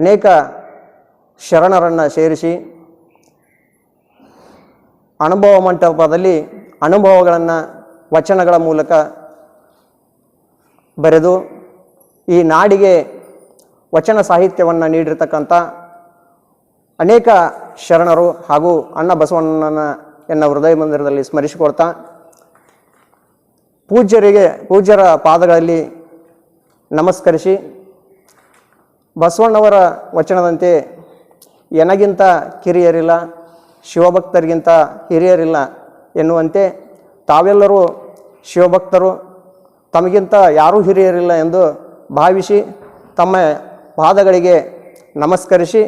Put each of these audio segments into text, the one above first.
ಅನೇಕ ಶರಣರನ್ನು ಸೇರಿಸಿ ಅನುಭವ ಮಂಟಪದಲ್ಲಿ ಅನುಭವಗಳನ್ನು ವಚನಗಳ ಮೂಲಕ ಬರೆದು ಈ ನಾಡಿಗೆ ವಚನ ಸಾಹಿತ್ಯವನ್ನು ನೀಡಿರ್ತಕ್ಕಂಥ ಅನೇಕ ಶರಣರು ಹಾಗೂ ಅಣ್ಣ ಬಸವಣ್ಣನ ಎನ್ನ ಹೃದಯ ಮಂದಿರದಲ್ಲಿ ಸ್ಮರಿಸಿಕೊಳ್ತಾ ಪೂಜ್ಯರಿಗೆ, ಪೂಜ್ಯರ ಪಾದಗಳಲ್ಲಿ ನಮಸ್ಕರಿಸಿ ಬಸವಣ್ಣವರ ವಚನದಂತೆ ಎನಗಿಂತ ಕಿರಿಯರಿಲ್ಲ, ಶಿವಭಕ್ತರಿಗಿಂತ ಹಿರಿಯರಿಲ್ಲ ಎನ್ನುವಂತೆ ತಾವೆಲ್ಲರೂ ಶಿವಭಕ್ತರು, ತಮಗಿಂತ ಯಾರೂ ಹಿರಿಯರಿಲ್ಲ ಎಂದು ಭಾವಿಸಿ ತಮ್ಮ ಪಾದಗಳಿಗೆ ನಮಸ್ಕರಿಸಿ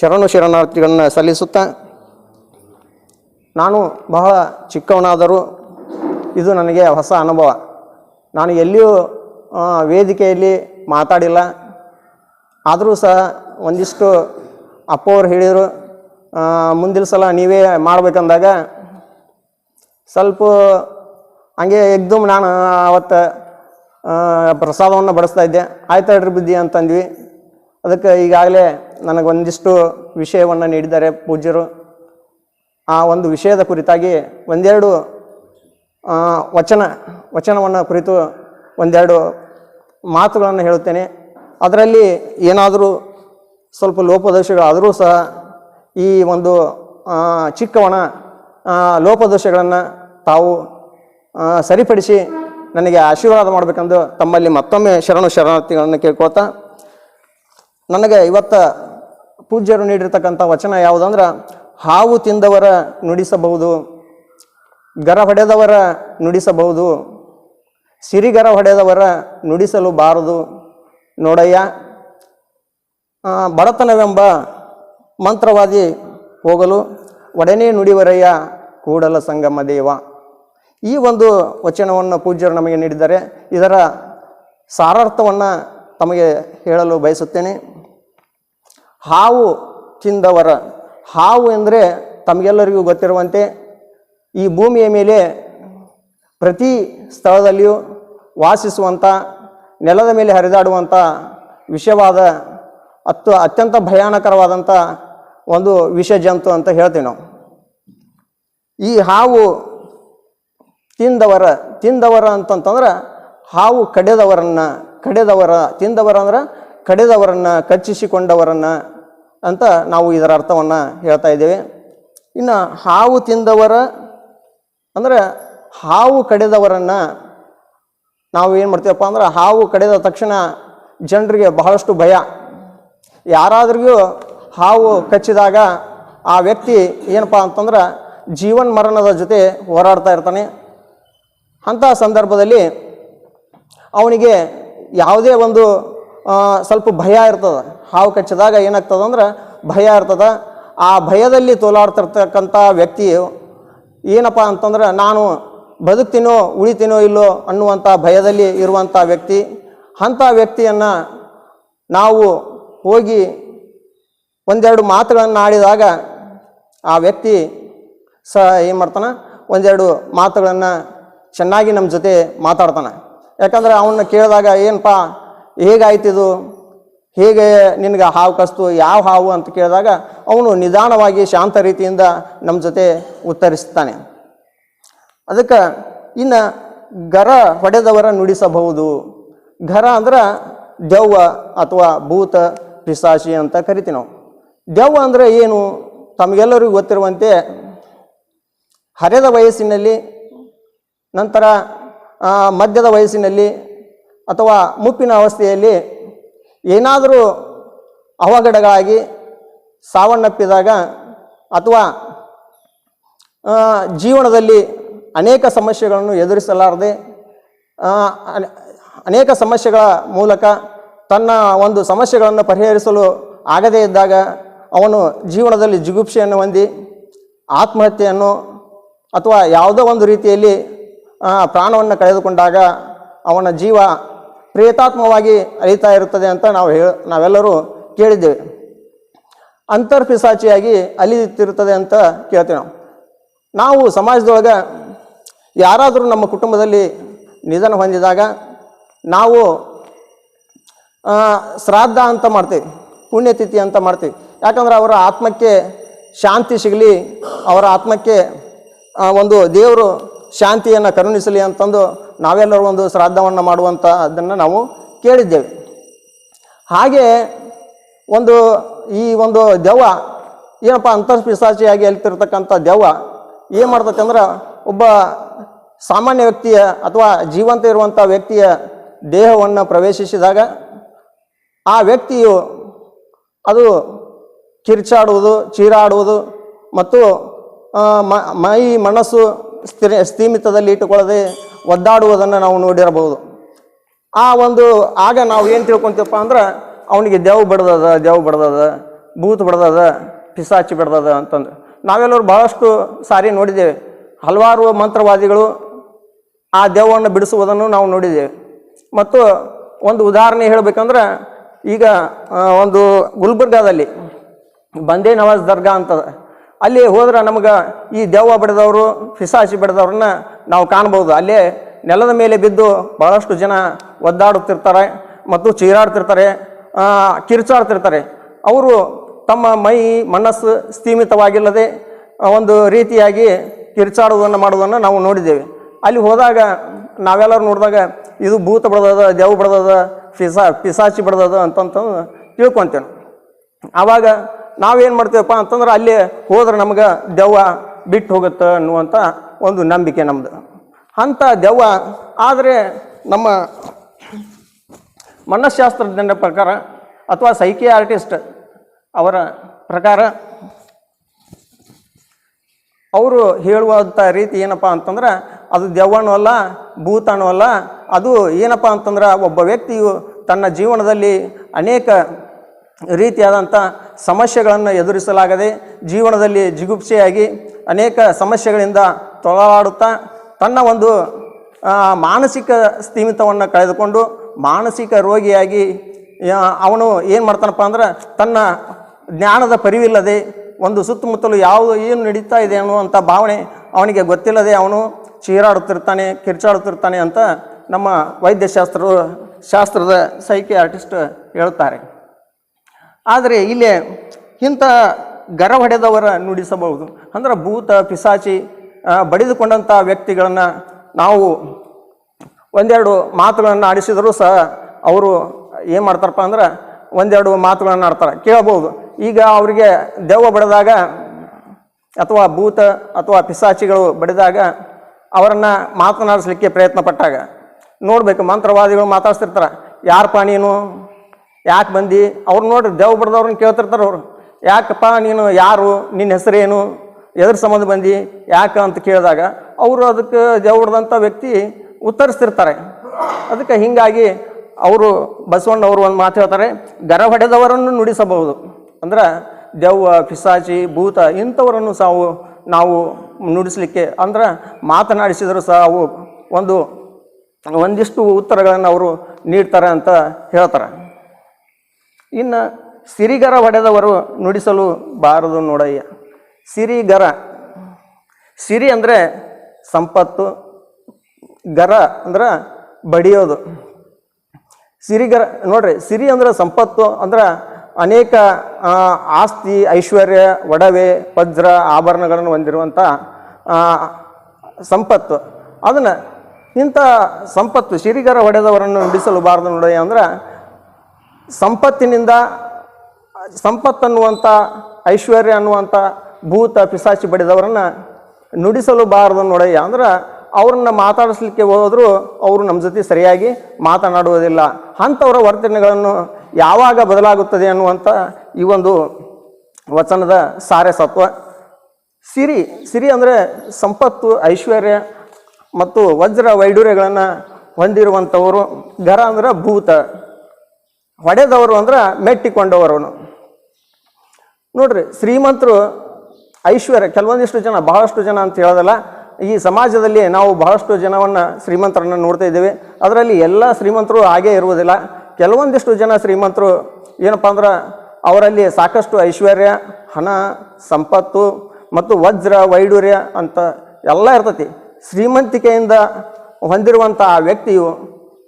ಶರಣು ಶರಣಾರ್ಥಿಗಳನ್ನು ಸಲ್ಲಿಸುತ್ತಾ ನಾನು ಬಹಳ ಚಿಕ್ಕವನಾದರೂ ಇದು ನನಗೆ ಹೊಸ ಅನುಭವ. ನಾನು ಎಲ್ಲಿಯೂ ವೇದಿಕೆಯಲ್ಲಿ ಮಾತಾಡಿಲ್ಲ. ಆದರೂ ಸಹ ಒಂದಿಷ್ಟು ಅಪ್ಪವ್ರು ಹೇಳಿದರು ಮುಂದಿನ ಸಲ ನೀವೇ ಮಾಡ್ಬೇಕಂದಾಗ ಸ್ವಲ್ಪ ಹಂಗೆ ಎಕ್ದಮ್ ನಾನು ಅವತ್ತು ಪ್ರಸಾದವನ್ನು ಬಡಿಸ್ತಾ ಇದ್ದೆ. ಆಯ್ತು ಹೇಳ್ರಿ ಬುದ್ಧಿ ಅಂತಂದ್ವಿ. ಅದಕ್ಕೆ ಈಗಾಗಲೇ ನನಗೆ ಒಂದಿಷ್ಟು ವಿಷಯವನ್ನು ನೀಡಿದ್ದಾರೆ ಪೂಜ್ಯರು. ಆ ಒಂದು ವಿಷಯದ ಕುರಿತಾಗಿ ಒಂದೆರಡು ವಚನ, ವಚನವನ್ನು ಕುರಿತು ಒಂದೆರಡು ಮಾತುಗಳನ್ನು ಹೇಳುತ್ತೇನೆ. ಅದರಲ್ಲಿ ಏನಾದರೂ ಸ್ವಲ್ಪ ಲೋಪದೋಷಗಳಾದರೂ ಸಹ ಈ ಒಂದು ಆ, ಲೋಪದೋಷಗಳನ್ನು ತಾವು ಸರಿಪಡಿಸಿ ನನಗೆ ಆಶೀರ್ವಾದ ಮಾಡಬೇಕೆಂದು ತಮ್ಮಲ್ಲಿ ಮತ್ತೊಮ್ಮೆ ಶರಣು ಶರಣಾರ್ಥಿಗಳನ್ನು ಕೇಳ್ಕೊಳ್ತಾ ನನಗೆ ಇವತ್ತ ಪೂಜ್ಯರು ನೀಡಿರ್ತಕ್ಕಂಥ ವಚನ ಯಾವುದಂದ್ರೆ ಹಾವು ತಿಂದವರ ನುಡಿಸಬಹುದು ಗರ ಹೊಡೆದವರ ನುಡಿಸಬಹುದು ಸಿರಿಗರ ಹೊಡೆದವರ ನುಡಿಸಲು ಬಾರದು ನೋಡಯ್ಯ ಬಡತನವೆಂಬ ಮಂತ್ರವಾದಿ ಹೋಗಲು ಒಡನೆ ನುಡಿವರಯ್ಯ ಕೂಡಲ ಸಂಗಮ ದೇವ. ಈ ಒಂದು ವಚನವನ್ನು ಪೂಜ್ಯರು ನಮಗೆ ನೀಡಿದ್ದಾರೆ ಇದರ ಸಾರಾರ್ಥವನ್ನು ತಮಗೆ ಹೇಳಲು ಬಯಸುತ್ತೇನೆ. ಹಾವು ತಿಂದವರ, ಹಾವು ಎಂದರೆ ತಮಗೆಲ್ಲರಿಗೂ ಗೊತ್ತಿರುವಂತೆ ಈ ಭೂಮಿಯ ಮೇಲೆ ಪ್ರತಿ ಸ್ಥಳದಲ್ಲಿಯೂ ವಾಸಿಸುವಂಥ ನೆಲದ ಮೇಲೆ ಹರಿದಾಡುವಂಥ ವಿಷವಾದ ಅತ್ತು ಅತ್ಯಂತ ಭಯಾನಕರವಾದಂಥ ಒಂದು ವಿಷ ಜಂತು ಅಂತ ಹೇಳ್ತೀವಿ ನಾವು. ಈ ಹಾವು ತಿಂದವರ ತಿಂದವರ ಅಂತಂತಂದ್ರೆ ಹಾವು ಕಡೆದವರನ್ನು, ಕಡೆದವರ, ತಿಂದವರ ಅಂದ್ರೆ ಕಡೆದವರನ್ನು, ಕಚ್ಚಿಸಿಕೊಂಡವರನ್ನು ಅಂತ ನಾವು ಇದರ ಅರ್ಥವನ್ನು ಹೇಳ್ತಾ ಇದ್ದೇವೆ. ಇನ್ನು ಹಾವು ತಿಂದವರ ಅಂದ್ರೆ ಹಾವು ಕಡೆದವರನ್ನ ನಾವು ಏನು ಮಾಡ್ತೀವಪ್ಪ ಅಂದ್ರೆ ಹಾವು ಕಡಿದ ತಕ್ಷಣ ಜನರಿಗೆ ಬಹಳಷ್ಟು ಭಯ. ಯಾರಾದ್ರಿಗೂ ಹಾವು ಕಚ್ಚಿದಾಗ ಆ ವ್ಯಕ್ತಿ ಏನಪ್ಪ ಅಂತಂದ್ರೆ ಜೀವನ್ ಮರಣದ ಜೊತೆ ಹೋರಾಡ್ತಾ ಇರ್ತಾನೆ. ಅಂಥ ಸಂದರ್ಭದಲ್ಲಿ ಅವನಿಗೆ ಯಾವುದೇ ಒಂದು ಸ್ವಲ್ಪ ಭಯ ಇರ್ತದೆ. ಹಾವು ಕಚ್ಚಿದಾಗ ಏನಾಗ್ತದೆ ಅಂದ್ರೆ ಭಯ ಇರ್ತದೆ. ಆ ಭಯದಲ್ಲಿ ತೋಲಾಡ್ತಿರ್ತಕ್ಕಂಥ ವ್ಯಕ್ತಿಯು ಏನಪ್ಪ ಅಂತಂದ್ರೆ ನಾನು ಬದುಕ್ತೀನೋ ಉಳಿತೀನೋ ಇಲ್ಲೋ ಅನ್ನುವಂಥ ಭಯದಲ್ಲಿ ಇರುವಂಥ ವ್ಯಕ್ತಿ, ಅಂಥ ವ್ಯಕ್ತಿಯನ್ನು ನಾವು ಹೋಗಿ ಒಂದೆರಡು ಮಾತುಗಳನ್ನು ಆಡಿದಾಗ ಆ ವ್ಯಕ್ತಿ ಸ ಏನು ಮಾಡ್ತಾನೆ? ಒಂದೆರಡು ಮಾತುಗಳನ್ನು ಚೆನ್ನಾಗಿ ನಮ್ಮ ಜೊತೆ ಮಾತಾಡ್ತಾನೆ. ಯಾಕಂದ್ರೆ ಅವನ್ನ ಕೇಳಿದಾಗ, ಏನಪ್ಪ ಹೇಗಾಯ್ತಿದು ಹೇಗೆ ನಿನಗೆ ಹಾವು ಕಸ್ತು? ಯಾವ ಹಾವು? ಅಂತ ಕೇಳಿದಾಗ, ಅವನು ನಿಧಾನವಾಗಿ ಶಾಂತ ರೀತಿಯಿಂದ ನಮ್ಮ ಜೊತೆ ಉತ್ತರಿಸ್ತಾನೆ. ಅದಕ್ಕೆ ಇನ್ನು ಗರ ಹೊಡೆದವರ ನುಡಿಸಬಹುದು. ಗರ ಅಂದ್ರೆ ದೆವ್ವ ಅಥವಾ ಭೂತ ಪಿಸಾಶಿ ಅಂತ ಕರಿತೀವಿ ನಾವು. ದೆವ್ವ ಅಂದರೆ ಏನು? ತಮಗೆಲ್ಲರಿಗೂ ಗೊತ್ತಿರುವಂತೆ ಹರೆದ ವಯಸ್ಸಿನಲ್ಲಿ, ನಂತರ ಮಧ್ಯದ ವಯಸ್ಸಿನಲ್ಲಿ ಅಥವಾ ಮುಪ್ಪಿನ ಅವಸ್ಥೆಯಲ್ಲಿ ಏನಾದರೂ ಅವಘಡಗಳಾಗಿ ಸಾವನ್ನಪ್ಪಿದಾಗ ಅಥವಾ ಜೀವನದಲ್ಲಿ ಅನೇಕ ಸಮಸ್ಯೆಗಳನ್ನು ಎದುರಿಸಲಾರದೆ ಅನೆ- ಅನೇಕ ಸಮಸ್ಯೆಗಳ ಮೂಲಕ ತನ್ನ ಒಂದು ಸಮಸ್ಯೆಗಳನ್ನು ಪರಿಹರಿಸಲು ಆಗದೇ ಇದ್ದಾಗ ಅವನು ಜೀವನದಲ್ಲಿ ಜಿಗುಪ್ಸೆಯನ್ನು ಹೊಂದಿ ಆತ್ಮಹತ್ಯೆಯನ್ನು ಅಥವಾ ಯಾವುದೋ ಒಂದು ರೀತಿಯಲ್ಲಿ ಪ್ರಾಣವನ್ನು ಕಳೆದುಕೊಂಡಾಗ ಅವನ ಜೀವ ಪ್ರೇತಾತ್ಮವಾಗಿ ಅರಿತಾ ಇರುತ್ತದೆ ಅಂತ ನಾವು ಹೇಳ, ನಾವೆಲ್ಲರೂ ಕೇಳಿದ್ದೇವೆ. ಅಂತರ್ಪಿಸಾಚಿಯಾಗಿ ಅಲಿತಿರುತ್ತದೆ ಅಂತ ಕೇಳ್ತೇವೆ ನಾವು. ನಾವು ಸಮಾಜದೊಳಗೆ ಯಾರಾದರೂ ನಮ್ಮ ಕುಟುಂಬದಲ್ಲಿ ನಿಧನ ಹೊಂದಿದಾಗ ನಾವು ಶ್ರಾದ್ದ ಅಂತ ಮಾಡ್ತೀವಿ, ಪುಣ್ಯತಿಥಿ ಅಂತ ಮಾಡ್ತೀವಿ. ಯಾಕಂದ್ರೆ ಅವರ ಆತ್ಮಕ್ಕೆ ಶಾಂತಿ ಸಿಗಲಿ, ಅವರ ಆತ್ಮಕ್ಕೆ ಒಂದು ದೇವರು ಶಾಂತಿಯನ್ನು ಕರುಣಿಸಲಿ ಅಂತಂದು ನಾವೆಲ್ಲರೂ ಒಂದು ಶ್ರಾದ್ದವನ್ನು ಮಾಡುವಂಥ ಅದನ್ನು ನಾವು ಕೇಳಿದ್ದೇವೆ. ಹಾಗೆ ಒಂದು ಈ ಒಂದು ದೆವ್ವ, ಏನಪ್ಪ ಅಂತರ್ಪಿಸಾಚಿಯಾಗಿ ಅಲ್ತಿರ್ತಕ್ಕಂಥ ದೆವ್ವ ಏನು ಮಾಡ್ತೈತೆ ಅಂದ್ರೆ ಒಬ್ಬ ಸಾಮಾನ್ಯ ವ್ಯಕ್ತಿಯ ಅಥವಾ ಜೀವಂತ ಇರುವಂಥ ವ್ಯಕ್ತಿಯ ದೇಹವನ್ನು ಪ್ರವೇಶಿಸಿದಾಗ ಆ ವ್ಯಕ್ತಿಯು ಅದು ಕಿರ್ಚಾಡುವುದು, ಚೀರಾಡುವುದು ಮತ್ತು ಮ- ಮನಸ್ಸು ಸ್ಥಿರ, ಸ್ಥೀಮಿತದಲ್ಲಿ ಇಟ್ಟುಕೊಳ್ಳದೆ ಒದ್ದಾಡುವುದನ್ನು ನಾವು ನೋಡಿರಬಹುದು. ಆ ಒಂದು, ಆಗ ನಾವು ಏನು ತಿಳ್ಕೊತೀವಪ್ಪ ಅಂದ್ರೆ ಅವನಿಗೆ ದೆವ್ ಬಡ್ದದ ದೆವ್ ಬಡ್ದದ, ಭೂತ್ ಬಡ್ದದ, ಪಿಸಾಚಿ ಬಡ್ದದ ಅಂತಂದು. ನಾವೆಲ್ಲರೂ ಬಹಳಷ್ಟು ಸಾರಿ ನೋಡಿದ್ದೇವೆ. ಹಲವಾರು ಮಂತ್ರವಾದಿಗಳು ಆ ದೇವವನ್ನು ಬಿಡಿಸುವುದನ್ನು ನಾವು ನೋಡಿದ್ದೇವೆ. ಮತ್ತು ಒಂದು ಉದಾಹರಣೆ ಹೇಳಬೇಕಂದ್ರೆ, ಈಗ ಒಂದು ಗುಲ್ಬರ್ಗಾದಲ್ಲಿ ಬಂದೇ ನವಾಜ್ ದರ್ಗಾ ಅಂತದ. ಅಲ್ಲಿ ಹೋದ್ರೆ ನಮಗೆ ಈ ದೆವ್ವ ಬಿಡದವರು ಪಿಸಾಚಿ ಬಿಡದವ್ರನ್ನ ನಾವು ಕಾಣ್ಬೋದು. ಅಲ್ಲೇ ನೆಲದ ಮೇಲೆ ಬಿದ್ದು ಭಾಳಷ್ಟು ಜನ ಒದ್ದಾಡುತ್ತಿರ್ತಾರೆ ಮತ್ತು ಚೀರಾಡ್ತಿರ್ತಾರೆ ಕಿರ್ಚಾಡ್ತಿರ್ತಾರೆ. ಅವರು ತಮ್ಮ ಮೈ ಮನಸ್ಸು ಸ್ಥೀಮಿತವಾಗಿಲ್ಲದೆ ಒಂದು ರೀತಿಯಾಗಿ ಕಿರ್ಚಾಡುವುದನ್ನು ಮಾಡುವುದನ್ನು ನಾವು ನೋಡಿದ್ದೇವೆ. ಅಲ್ಲಿ ಹೋದಾಗ ನಾವೆಲ್ಲರೂ ನೋಡಿದಾಗ ಇದು ಭೂತ ಬಡ್ದದ, ದೆವ್ ಬಡ್ದದ, ಪಿಸಾ, ಪಿಸಾಚಿ ಬಡ್ದದ ಅಂತಂತಂದು ತಿಳ್ಕೊತೇವೆ. ಆವಾಗ ನಾವೇನು ಮಾಡ್ತೇವಪ್ಪ ಅಂತಂದ್ರೆ ಅಲ್ಲಿ ಹೋದ್ರೆ ನಮ್ಗೆ ದೆವ್ವ ಬಿಟ್ಟು ಹೋಗುತ್ತೆ ಅನ್ನುವಂಥ ಒಂದು ನಂಬಿಕೆ ನಮ್ಮದು ಅಂಥ ದೆವ್ವ ಆದರೆ ನಮ್ಮ ಮನಃಶಾಸ್ತ್ರಜ್ಞರ ಪ್ರಕಾರ ಅಥವಾ ಸೈಕಿ ಆರ್ಟಿಸ್ಟ್ ಅವರ ಪ್ರಕಾರ ಅವರು ಹೇಳುವಂಥ ರೀತಿ ಏನಪ್ಪ ಅಂತಂದ್ರೆ ಅದು ದೆವ್ವನೂ ಅಲ್ಲ ಭೂತಾಣು ಅಲ್ಲ, ಅದು ಏನಪ್ಪ ಅಂತಂದ್ರೆ ಒಬ್ಬ ವ್ಯಕ್ತಿಯು ತನ್ನ ಜೀವನದಲ್ಲಿ ಅನೇಕ ರೀತಿಯಾದಂಥ ಸಮಸ್ಯೆಗಳನ್ನು ಎದುರಿಸಲಾಗದೆ ಜೀವನದಲ್ಲಿ ಜಿಗುಪ್ಸೆಯಾಗಿ ಅನೇಕ ಸಮಸ್ಯೆಗಳಿಂದ ತೊಳಲಾಡುತ್ತಾ ತನ್ನ ಒಂದು ಮಾನಸಿಕ ಸ್ಥೀಮಿತವನ್ನು ಕಳೆದುಕೊಂಡು ಮಾನಸಿಕ ರೋಗಿಯಾಗಿ ಅವನು ಏನು ಮಾಡ್ತಾನಪ್ಪ ಅಂದ್ರೆ ತನ್ನ ಜ್ಞಾನದ ಪರಿವಿಲ್ಲದೆ ಒಂದು ಸುತ್ತಮುತ್ತಲು ಯಾವುದು ಏನು ನಡೀತಾ ಇದೆ ಅನ್ನುವಂಥ ಭಾವನೆ ಅವನಿಗೆ ಗೊತ್ತಿಲ್ಲದೆ ಅವನು ಚೀರಾಡುತ್ತಿರ್ತಾನೆ, ಕಿರ್ಚಾಡುತ್ತಿರ್ತಾನೆ ಅಂತ ನಮ್ಮ ವೈದ್ಯಶಾಸ್ತ್ರ, ಶಾಸ್ತ್ರದ ಸೈಕಿ ಆರ್ಟಿಸ್ಟ್ ಹೇಳ್ತಾರೆ. ಆದರೆ ಇಲ್ಲಿ ಇಂಥ ಗರ ಹೊಡೆದವರ ನುಡಿಸಬಹುದು. ಅಂದ್ರೆ ಭೂತ, ಪಿಸಾಚಿ ಬಡಿದುಕೊಂಡಂಥ ವ್ಯಕ್ತಿಗಳನ್ನು ನಾವು ಒಂದೆರಡು ಮಾತುಗಳನ್ನು ಆಡಿಸಿದರೂ ಸಹ ಅವರು ಏನು ಮಾಡ್ತಾರಪ್ಪ ಅಂದ್ರೆ ಒಂದೆರಡು ಮಾತುಗಳನ್ನು ಆಡ್ತಾರೆ. ಕೇಳಬಹುದು. ಈಗ ಅವರಿಗೆ ದೆವ್ವ ಬಡಿದಾಗ ಅಥವಾ ಭೂತ ಅಥವಾ ಪಿಸಾಚಿಗಳು ಬಡಿದಾಗ ಅವರನ್ನು ಮಾತನಾಡಿಸ್ಲಿಕ್ಕೆ ಪ್ರಯತ್ನ ಪಟ್ಟಾಗ ನೋಡಬೇಕು, ಮಂತ್ರವಾದಿಗಳು ಮಾತಾಡ್ತಿರ್ತಾರೆ ಯಾರಪ್ಪ ನೀನು? ಯಾಕೆ ಬಂದು? ಅವ್ರು ನೋಡ್ರಿ ದೇವ ಬಡ್ದವ್ರನ್ನ ಕೇಳ್ತಿರ್ತಾರೆ ಅವರು. ಯಾಕಪ್ಪ ನೀನು ಯಾರು? ನಿನ್ನ ಹೆಸರೇನು? ಎದ್ರ ಸಂಬಂಧ ಬಂದು? ಯಾಕೆ ಅಂತ ಕೇಳಿದಾಗ ಅವರು ಅದಕ್ಕೆ ದೇವ್ ಬಡ್ದಂಥ ವ್ಯಕ್ತಿ ಉತ್ತರಿಸ್ತಿರ್ತಾರೆ. ಅದಕ್ಕೆ ಹೀಗಾಗಿ ಅವರು ಬಸವಣ್ಣವರು ಒಂದು ಮಾತು ಹೇಳ್ತಾರೆ ಗರ ಹೊಡೆದವರನ್ನು ನುಡಿಸಬಹುದು. ಅಂದ್ರೆ ದೆವ್ವ, ಪಿಸಾಚಿ, ಭೂತ ಇಂಥವರನ್ನು ಸಾವು ನಾವು ನುಡಿಸಲಿಕ್ಕೆ ಅಂದ್ರೆ ಮಾತನಾಡಿಸಿದರೂ ಸಹ ಅವು ಒಂದು ಒಂದಿಷ್ಟು ಉತ್ತರಗಳನ್ನು ಅವರು ನೀಡ್ತಾರೆ ಅಂತ ಹೇಳ್ತಾರೆ. ಇನ್ನು ಸಿರಿಗರ ಹೊಡೆದವರು ನುಡಿಸಲು ಬಾರದು ನೋಡಯ್ಯ. ಸಿರಿಗರ, ಸಿರಿ ಅಂದರೆ ಸಂಪತ್ತು, ಗರ ಅಂದ್ರೆ ಬಡಿಯೋದು. ಸಿರಿಗರ, ನೋಡ್ರಿ, ಸಿರಿ ಅಂದ್ರೆ ಸಂಪತ್ತು ಅಂದ್ರೆ ಅನೇಕ ಆಸ್ತಿ, ಐಶ್ವರ್ಯ, ಒಡವೆ, ವಜ್ರ ಆಭರಣಗಳನ್ನು ಹೊಂದಿರುವಂಥ ಸಂಪತ್ತು. ಅದನ್ನು ಇಂಥ ಸಂಪತ್ತು ಸಿರಿಗರ ಹೊಡೆದವರನ್ನು ನುಡಿಸಲುಬಾರದು ನೋಡಿ ಅಂದ್ರೆ, ಸಂಪತ್ತಿನಿಂದ ಸಂಪತ್ತನ್ನುವಂಥ ಐಶ್ವರ್ಯ ಅನ್ನುವಂಥ ಭೂತ ಪಿಸಾಚಿ ನುಡಿಸಲು ಬಾರದು ನೋಡಯ್ಯ ಅಂದ್ರೆ, ಅವ್ರನ್ನ ಮಾತಾಡಿಸ್ಲಿಕ್ಕೆ ಹೋದರೂ ಅವರು ನಮ್ಮ ಜೊತೆ ಸರಿಯಾಗಿ ಮಾತನಾಡುವುದಿಲ್ಲ. ಅಂಥವರ ವರ್ತನೆಗಳನ್ನು ಯಾವಾಗ ಬದಲಾಗುತ್ತದೆ ಅನ್ನುವಂಥ ಈ ಒಂದು ವಚನದ ಸಾರಸತ್ವ ಸಿರಿ ಸಿರಿ ಅಂದರೆ ಸಂಪತ್ತು, ಐಶ್ವರ್ಯ ಮತ್ತು ವಜ್ರ ವೈಡೂರ್ಯಗಳನ್ನು ಹೊಂದಿರುವಂಥವರು. ಗರ ಅಂದ್ರೆ ಭೂತ. ಹೊಡೆದವರು ಅಂದ್ರೆ ಮೆಟ್ಟಿಕೊಂಡವರು ನೋಡ್ರಿ, ಶ್ರೀಮಂತರು ಐಶ್ವರ್ಯ, ಕೆಲವೊಂದಿಷ್ಟು ಜನ, ಬಹಳಷ್ಟು ಜನ ಅಂತ ಹೇಳೋದಲ್ಲ, ಈ ಸಮಾಜದಲ್ಲಿ ನಾವು ಬಹಳಷ್ಟು ಜನವನ್ನು ಶ್ರೀಮಂತರನ್ನು ನೋಡ್ತಾ ಇದ್ದೇವೆ. ಅದರಲ್ಲಿ ಎಲ್ಲ ಶ್ರೀಮಂತರು ಹಾಗೇ ಇರುವುದಿಲ್ಲ. ಕೆಲವೊಂದಿಷ್ಟು ಜನ ಶ್ರೀಮಂತರು ಏನಪ್ಪ ಅಂದ್ರೆ ಅವರಲ್ಲಿ ಸಾಕಷ್ಟು ಐಶ್ವರ್ಯ, ಹಣ, ಸಂಪತ್ತು ಮತ್ತು ವಜ್ರ ವೈಡೂರ್ಯ ಅಂತ ಎಲ್ಲ ಇರ್ತೈತಿ. ಶ್ರೀಮಂತಿಕೆಯಿಂದ ಹೊಂದಿರುವಂಥ ಆ ವ್ಯಕ್ತಿಯು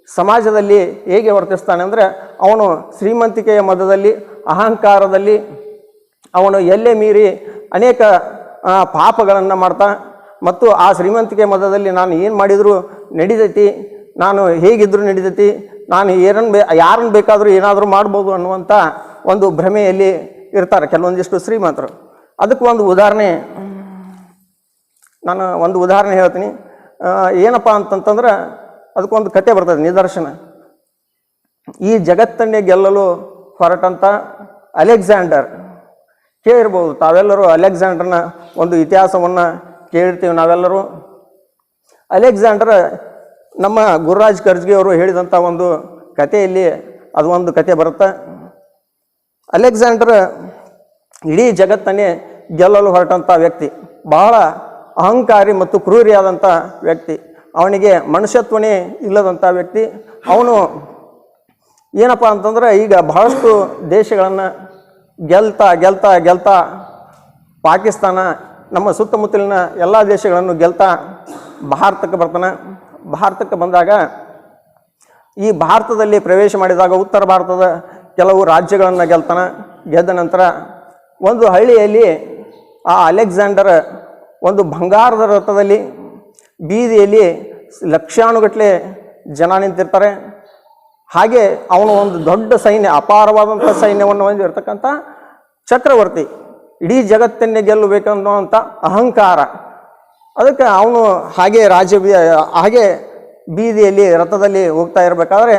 ಸಮಾಜದಲ್ಲಿ ಹೇಗೆ ವರ್ತಿಸ್ತಾನೆ ಅಂದರೆ ಅವನು ಶ್ರೀಮಂತಿಕೆಯ ಮದದಲ್ಲಿ, ಅಹಂಕಾರದಲ್ಲಿ, ಅವನು ಎಲ್ಲೇ ಮೀರಿ ಅನೇಕ ಪಾಪಗಳನ್ನು ಮಾಡ್ತಾ ಮತ್ತು ಆ ಶ್ರೀಮಂತಿಕೆ ಮದದಲ್ಲಿ ನಾನು ಏನು ಮಾಡಿದರೂ ನಡಿತೈತಿ, ನಾನು ಹೇಗಿದ್ದರೂ ನಡಿತೈತಿ ನಾನು ಏನನ್ನು ಬೇ ಯಾರನ್ನು ಬೇಕಾದರೂ ಏನಾದರೂ ಮಾಡ್ಬೋದು ಅನ್ನುವಂಥ ಒಂದು ಭ್ರಮೆಯಲ್ಲಿ ಇರ್ತಾರೆ ಕೆಲವೊಂದಿಷ್ಟು ಶ್ರೀಮಂತರು. ಅದಕ್ಕೆ ಒಂದು ಉದಾಹರಣೆ ನಾನು ಒಂದು ಉದಾಹರಣೆ ಹೇಳ್ತೀನಿ. ಏನಪ್ಪ ಅಂತಂತಂದ್ರೆ ಅದಕ್ಕೊಂದು ಕತೆ ಬರ್ತದೆ, ನಿದರ್ಶನ. ಈ ಜಗತ್ತನ್ನೇ ಗೆಲ್ಲಲು ಹೊರಟಂಥ ಅಲೆಕ್ಸಾಂಡರ್. ಕೇಳಿರ್ಬೋದು, ತಾವೆಲ್ಲರೂ ಅಲೆಕ್ಸಾಂಡರ್ನ ಒಂದು ಇತಿಹಾಸವನ್ನು ಕೇಳಿರ್ತೀವಿ ನಾವೆಲ್ಲರೂ. ಅಲೆಕ್ಸಾಂಡರ್ ನಮ್ಮ ಗುರುರಾಜ್ ಕರ್ಜ್ಗೆ ಅವರು ಹೇಳಿದಂಥ ಒಂದು ಕಥೆಯಲ್ಲಿ ಅದು ಒಂದು ಕತೆ ಬರುತ್ತೆ? ಅಲೆಕ್ಸಾಂಡರ್ ಇಡೀ ಜಗತ್ತನ್ನೇ ಗೆಲ್ಲಲು ಹೊರಟಂಥ ವ್ಯಕ್ತಿ, ಬಹಳ ಅಹಂಕಾರಿ ಮತ್ತು ಕ್ರೂರಿಯಾದಂಥ ವ್ಯಕ್ತಿ, ಅವನಿಗೆ ಮನುಷ್ಯತ್ವನೇ ಇಲ್ಲದಂಥ ವ್ಯಕ್ತಿ. ಅವನು ಏನಪ್ಪ ಅಂತಂದ್ರೆ ಈಗ ಬಹಳಷ್ಟು ದೇಶಗಳನ್ನು ಗೆಲ್ತಾ ಗೆಲ್ತಾ ಗೆಲ್ತಾ, ಪಾಕಿಸ್ತಾನ, ನಮ್ಮ ಸುತ್ತಮುತ್ತಲಿನ ಎಲ್ಲ ದೇಶಗಳನ್ನು ಗೆಲ್ತಾ ಭಾರತಕ್ಕೆ ಬರ್ತಾನೆ. ಭಾರತಕ್ಕೆ ಬಂದಾಗ ಈ ಭಾರತದಲ್ಲಿ ಪ್ರವೇಶ ಮಾಡಿದಾಗ ಉತ್ತರ ಭಾರತದ ಕೆಲವು ರಾಜ್ಯಗಳನ್ನು ಗೆಲ್ತಾನೆ. ಗೆದ್ದ ನಂತರ ಒಂದು ಹಳ್ಳಿಯಲ್ಲಿ ಆ ಅಲೆಕ್ಸಾಂಡರ್ ಒಂದು ಬಂಗಾರದ ರಥದಲ್ಲಿ ಬೀದಿಯಲ್ಲಿ ಲಕ್ಷಾನುಗಟ್ಟಲೆ ಜನ ನಿಂತಿರ್ತಾರೆ. ಹಾಗೆ ಅವನು ಒಂದು ದೊಡ್ಡ ಸೈನ್ಯ ಅಪಾರವಾದಂಥ ಸೈನ್ಯವನ್ನು ಹೊಂದಿರತಕ್ಕಂಥ ಚಕ್ರವರ್ತಿ, ಇಡೀ ಜಗತ್ತನ್ನೇ ಗೆಲ್ಲಬೇಕನ್ನುವಂಥ ಅಹಂಕಾರ. ಅದಕ್ಕೆ ಅವನು ಹಾಗೆ ರಾಜ್ಯ ಹಾಗೆ ಬೀದಿಯಲ್ಲಿ, ರಥದಲ್ಲಿ ಹೋಗ್ತಾ ಇರಬೇಕಾದ್ರೆ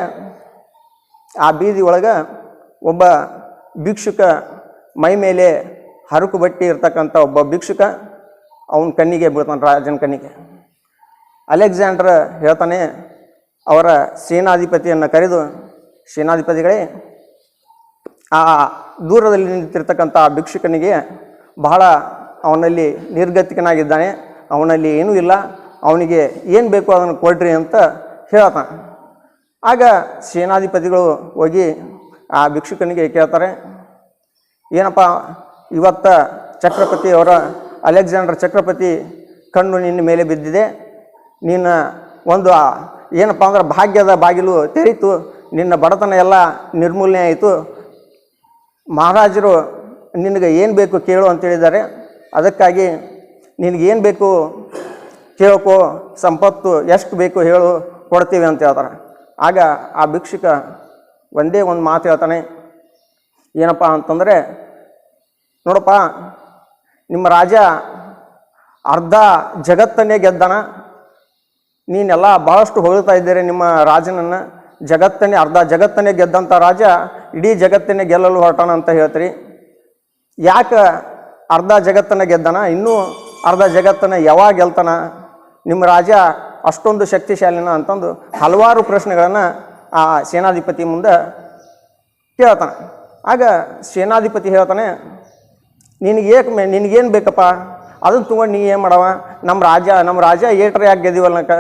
ಆ ಬೀದಿ ಒಳಗೆ ಒಬ್ಬ ಭಿಕ್ಷುಕ ಮೈ ಮೇಲೆ ಹರಕು ಬಟ್ಟಿ ಇರ್ತಕ್ಕಂಥ ಒಬ್ಬ ಭಿಕ್ಷುಕ ಅವನ ಕಣ್ಣಿಗೆ ಬೀಳ್ತಾನೆ, ರಾಜನ ಕಣ್ಣಿಗೆ. ಅಲೆಕ್ಸಾಂಡ್ರ್ ಹೇಳ್ತಾನೆ, ಅವರ ಸೇನಾಧಿಪತಿಯನ್ನು ಕರೆದು, ಸೇನಾಧಿಪತಿಗಳೇ, ಆ ದೂರದಲ್ಲಿ ನಿಂತಿರ್ತಕ್ಕಂಥ ಆ ಭಿಕ್ಷುಕನಿಗೆ ಬಹಳ ಅವನಲ್ಲಿ ನಿರ್ಗತಿಕನಾಗಿದ್ದಾನೆ. ಅವನಲ್ಲಿ ಏನೂ ಇಲ್ಲ. ಅವನಿಗೆ ಏನು ಬೇಕೋ ಅದನ್ನು ಕೊಡ್ರಿ ಅಂತ ಹೇಳ್ತಾನೆ. ಆಗ ಸೇನಾಧಿಪತಿಗಳು ಹೋಗಿ ಆ ಭಿಕ್ಷುಕನಿಗೆ ಕೇಳ್ತಾರೆ, ಏನಪ್ಪ, ಇವತ್ತ ಚಕ್ರಪತಿಯವರ, ಅಲೆಕ್ಸಾಂಡರ್ ಚಕ್ರಪತಿ ಕಣ್ಣು ನಿನ್ನ ಮೇಲೆ ಬಿದ್ದಿದೆ. ನಿನ್ನ ಒಂದು, ಏನಪ್ಪ ಅಂದ್ರೆ ಭಾಗ್ಯದ ಬಾಗಿಲು ತೆರೀತು ನಿನ್ನ ಬಡತನ ಎಲ್ಲ ನಿರ್ಮೂಲನೆ ಆಯಿತು. ಮಹಾರಾಜರು ನಿನಗೆ ಏನು ಬೇಕು ಕೇಳು ಅಂತೇಳಿದ್ದಾರೆ ಅದಕ್ಕಾಗಿ ನಿನಗೇನು ಬೇಕು? ಕೇಳ್ಕೊ. ಸಂಪತ್ತು ಎಷ್ಟು ಬೇಕು ಹೇಳು, ಕೊಡ್ತೀವಿ ಅಂತ ಹೇಳ್ತಾರೆ. ಆಗ ಆ ಭಿಕ್ಷುಕ ಒಂದೇ ಒಂದು ಮಾತು ಹೇಳ್ತಾನೆ, ಏನಪ್ಪ ಅಂತಂದರೆ, ನೋಡಪ್ಪ, ನಿಮ್ಮ ರಾಜ ಅರ್ಧ ಜಗತ್ತನ್ನೇ ಗೆದ್ದಾನ, ನೀನೆಲ್ಲ ಭಾಳಷ್ಟು ಹೊಗಳ್ತಾ ಇದ್ದೀರಿ ನಿಮ್ಮ ರಾಜನನ್ನು. ಜಗತ್ತನ್ನೇ, ಅರ್ಧ ಜಗತ್ತನ್ನೇ ಗೆದ್ದಂಥ ರಾಜ ಇಡೀ ಜಗತ್ತನ್ನೇ ಗೆಲ್ಲಲು ಹೊರಟಾನ ಅಂತ ಹೇಳ್ತೀರಿ. ಯಾಕೆ ಅರ್ಧ ಜಗತ್ತನ್ನು ಗೆದ್ದಾನ? ಇನ್ನೂ ಅರ್ಧ ಜಗತ್ತನ್ನು ಯಾವಾಗ ಗೆಲ್ತಾನ? ನಿಮ್ಮ ರಾಜ ಅಷ್ಟೊಂದು ಶಕ್ತಿಶಾಲಿನ ಅಂತಂದು ಹಲವಾರು ಪ್ರಶ್ನೆಗಳನ್ನು ಆ ಸೇನಾಧಿಪತಿ ಮುಂದೆ ಕೇಳ್ತಾನೆ. ಆಗ ಸೇನಾಧಿಪತಿ ಹೇಳ್ತಾನೆ, ನಿನಗೆ ಏಕ ಮೇ ನಿನಗೇನು ಬೇಕಪ್ಪ? ಅದನ್ನು ತೊಗೊಂಡು ನೀ ಏನು ಮಾಡವ? ನಮ್ಮ ರಾಜ ನಮ್ಮ ರಾಜ ಏಟ್ರ ಯಾಕೆ ಗೆದಿವಲ್ನಕ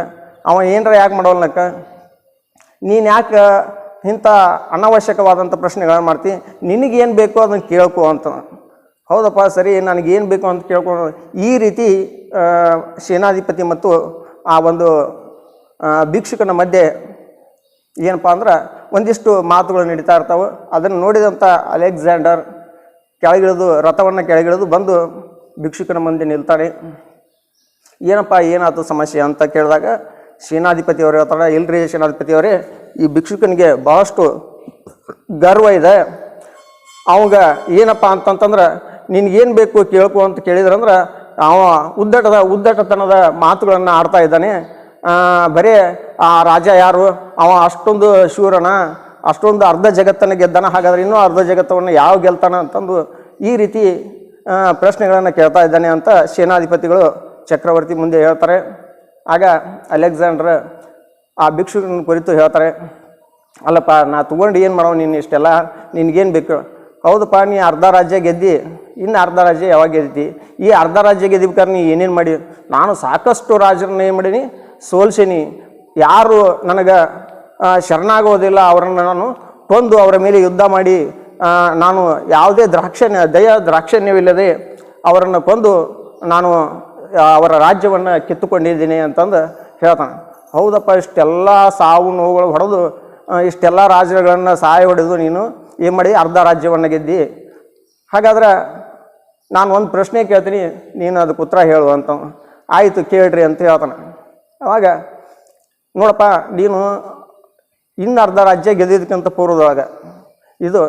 ಅವ ಏನರ ಯಾಕೆ ಮಾಡೋಲ್ನಕ ನೀನು ಯಾಕೆ ಇಂಥ ಅನಾವಶ್ಯಕವಾದಂಥ ಪ್ರಶ್ನೆಗಳನ್ನ ಮಾಡ್ತಿ? ನಿನಗೇನು ಬೇಕೋ ಅದನ್ನು ಕೇಳ್ಕೊ ಅಂತ. ಹೌದಪ್ಪ, ಸರಿ, ನನಗೇನು ಬೇಕು ಅಂತ ಕೇಳ್ಕೊಂಡು ಈ ರೀತಿ ಸೇನಾಧಿಪತಿ ಮತ್ತು ಆ ಒಂದು ಭಿಕ್ಷುಕನ ಮಧ್ಯೆ ಏನಪ್ಪ ಅಂದ್ರೆ ಒಂದಿಷ್ಟು ಮಾತುಗಳು ನಡೀತಾ ಇರ್ತಾವೆ. ಅದನ್ನು ನೋಡಿದಂಥ ಅಲೆಕ್ಸಾಂಡರ್ ಕೆಳಗಿಳಿದು, ರಥವನ್ನು ಕೆಳಗಿಳಿದು ಬಂದು ಭಿಕ್ಷುಕನ ಮುಂದೆ ನಿಲ್ತಾನೆ. ಏನಪ್ಪ, ಏನಾಯ್ತು ಸಮಸ್ಯೆ ಅಂತ ಕೇಳಿದಾಗ ಸೇನಾಧಿಪತಿಯವರು ಹೇಳ್ತಾರೆ ಇಲ್ರಿ ಸೇನಾಧಿಪತಿಯವರೇ, ಈ ಭಿಕ್ಷುಕನಿಗೆ ಬಹಳಷ್ಟು ಗರ್ವ ಇದೆ. ಅವಾಗ ಏನಪ್ಪ ಅಂತಂತಂದ್ರೆ ನಿನ್ಗೇನು ಬೇಕು ಕೇಳ್ಕೊ ಅಂತ ಕೇಳಿದ್ರಂದ್ರೆ ಅವ ಉದ್ದಟದ, ಉದ್ದಟತನದ ಮಾತುಗಳನ್ನು ಆಡ್ತಾ ಇದ್ದಾನೆ. ಬರೇ ಆ ರಾಜ ಯಾರು? ಅವ ಅಷ್ಟೊಂದು ಶೂರನ, ಅಷ್ಟೊಂದು ಅರ್ಧ ಜಗತ್ತನ್ನು ಗೆದ್ದಾನ, ಹಾಗಾದ್ರೆ ಇನ್ನೂ ಅರ್ಧ ಜಗತ್ತವನ್ನು ಯಾವ ಗೆಲ್ತಾನ ಅಂತಂದು ಈ ರೀತಿ ಪ್ರಶ್ನೆಗಳನ್ನು ಕೇಳ್ತಾ ಇದ್ದಾನೆ ಅಂತ ಸೇನಾಧಿಪತಿಗಳು ಚಕ್ರವರ್ತಿ ಮುಂದೆ ಹೇಳ್ತಾರೆ. ಆಗ ಅಲೆಕ್ಸಾಂಡ್ರ್ ಆ ಭಿಕ್ಷುಕನ ಕುರಿತು ಹೇಳ್ತಾರೆ. ಅಲ್ಲಪ್ಪ, ನಾ ತೊಗೊಂಡು ಏನು ಮಾಡೋ ನೀನು ಇಷ್ಟೆಲ್ಲ? ನಿನಗೇನು ಬೇಕು? ಹೌದಪ್ಪ, ನೀ ಅರ್ಧ ರಾಜ್ಯ ಗೆದ್ದಿ, ಇನ್ನು ಅರ್ಧ ರಾಜ್ಯ ಯಾವಾಗ ಗೆದ್ದಿ? ಈ ಅರ್ಧ ರಾಜ್ಯ ಗೆದ್ದಿಬೇಕಾದ್ರೆ ನೀ ಏನೇನು ಮಾಡಿ ನಾನು ಸಾಕಷ್ಟು ರಾಜರನ್ನ ಏನು ಮಾಡೀನಿ? ಸೋಲ್ಸೀನಿ. ಯಾರು ನನಗೆ ಶರಣಾಗೋದಿಲ್ಲ, ಅವರನ್ನು ನಾನು ಕೊಂದು ಅವರ ಮೇಲೆ ಯುದ್ಧ ಮಾಡಿ ನಾನು ಯಾವುದೇ ದ್ರಾಕ್ಷಣ್ಯ ದಯ ದ್ರಾಕ್ಷಣ್ಯವಿಲ್ಲದೆ ಅವರನ್ನು ಕೊಂದು ನಾನು ಅವರ ರಾಜ್ಯವನ್ನು ಕಿತ್ತುಕೊಂಡಿದ್ದೀನಿ ಅಂತಂದು ಹೇಳ್ತಾನೆ. ಹೌದಪ್ಪ, ಇಷ್ಟೆಲ್ಲ ಸಾವು ನೋವುಗಳು ಹೊಡೆದು ಇಷ್ಟೆಲ್ಲ ರಾಜರುಗಳನ್ನು ಸಹಾಯ ಹೊಡೆದು ನೀನು ಏನು ಮಾಡಿ ಅರ್ಧ ರಾಜ್ಯವನ್ನು ಗೆದ್ದಿ. ಹಾಗಾದ್ರೆ ನಾನು ಒಂದು ಪ್ರಶ್ನೆ ಕೇಳ್ತೀನಿ, ನೀನು ಅದಕ್ಕೆ ಉತ್ತರ ಹೇಳು ಅಂತ. ಆಯಿತು, ಕೇಳ್ರಿ ಅಂತ ಹೇಳ್ತಾನೆ. ಅವಾಗ, ನೋಡಪ್ಪ, ನೀನು ಇನ್ನು ಅರ್ಧ ರಾಜ್ಯ ಗೆದ್ದಿದ್ದಕ್ಕಿಂತ ಪೂರ್ವದೊಳಗೆ, ಇದು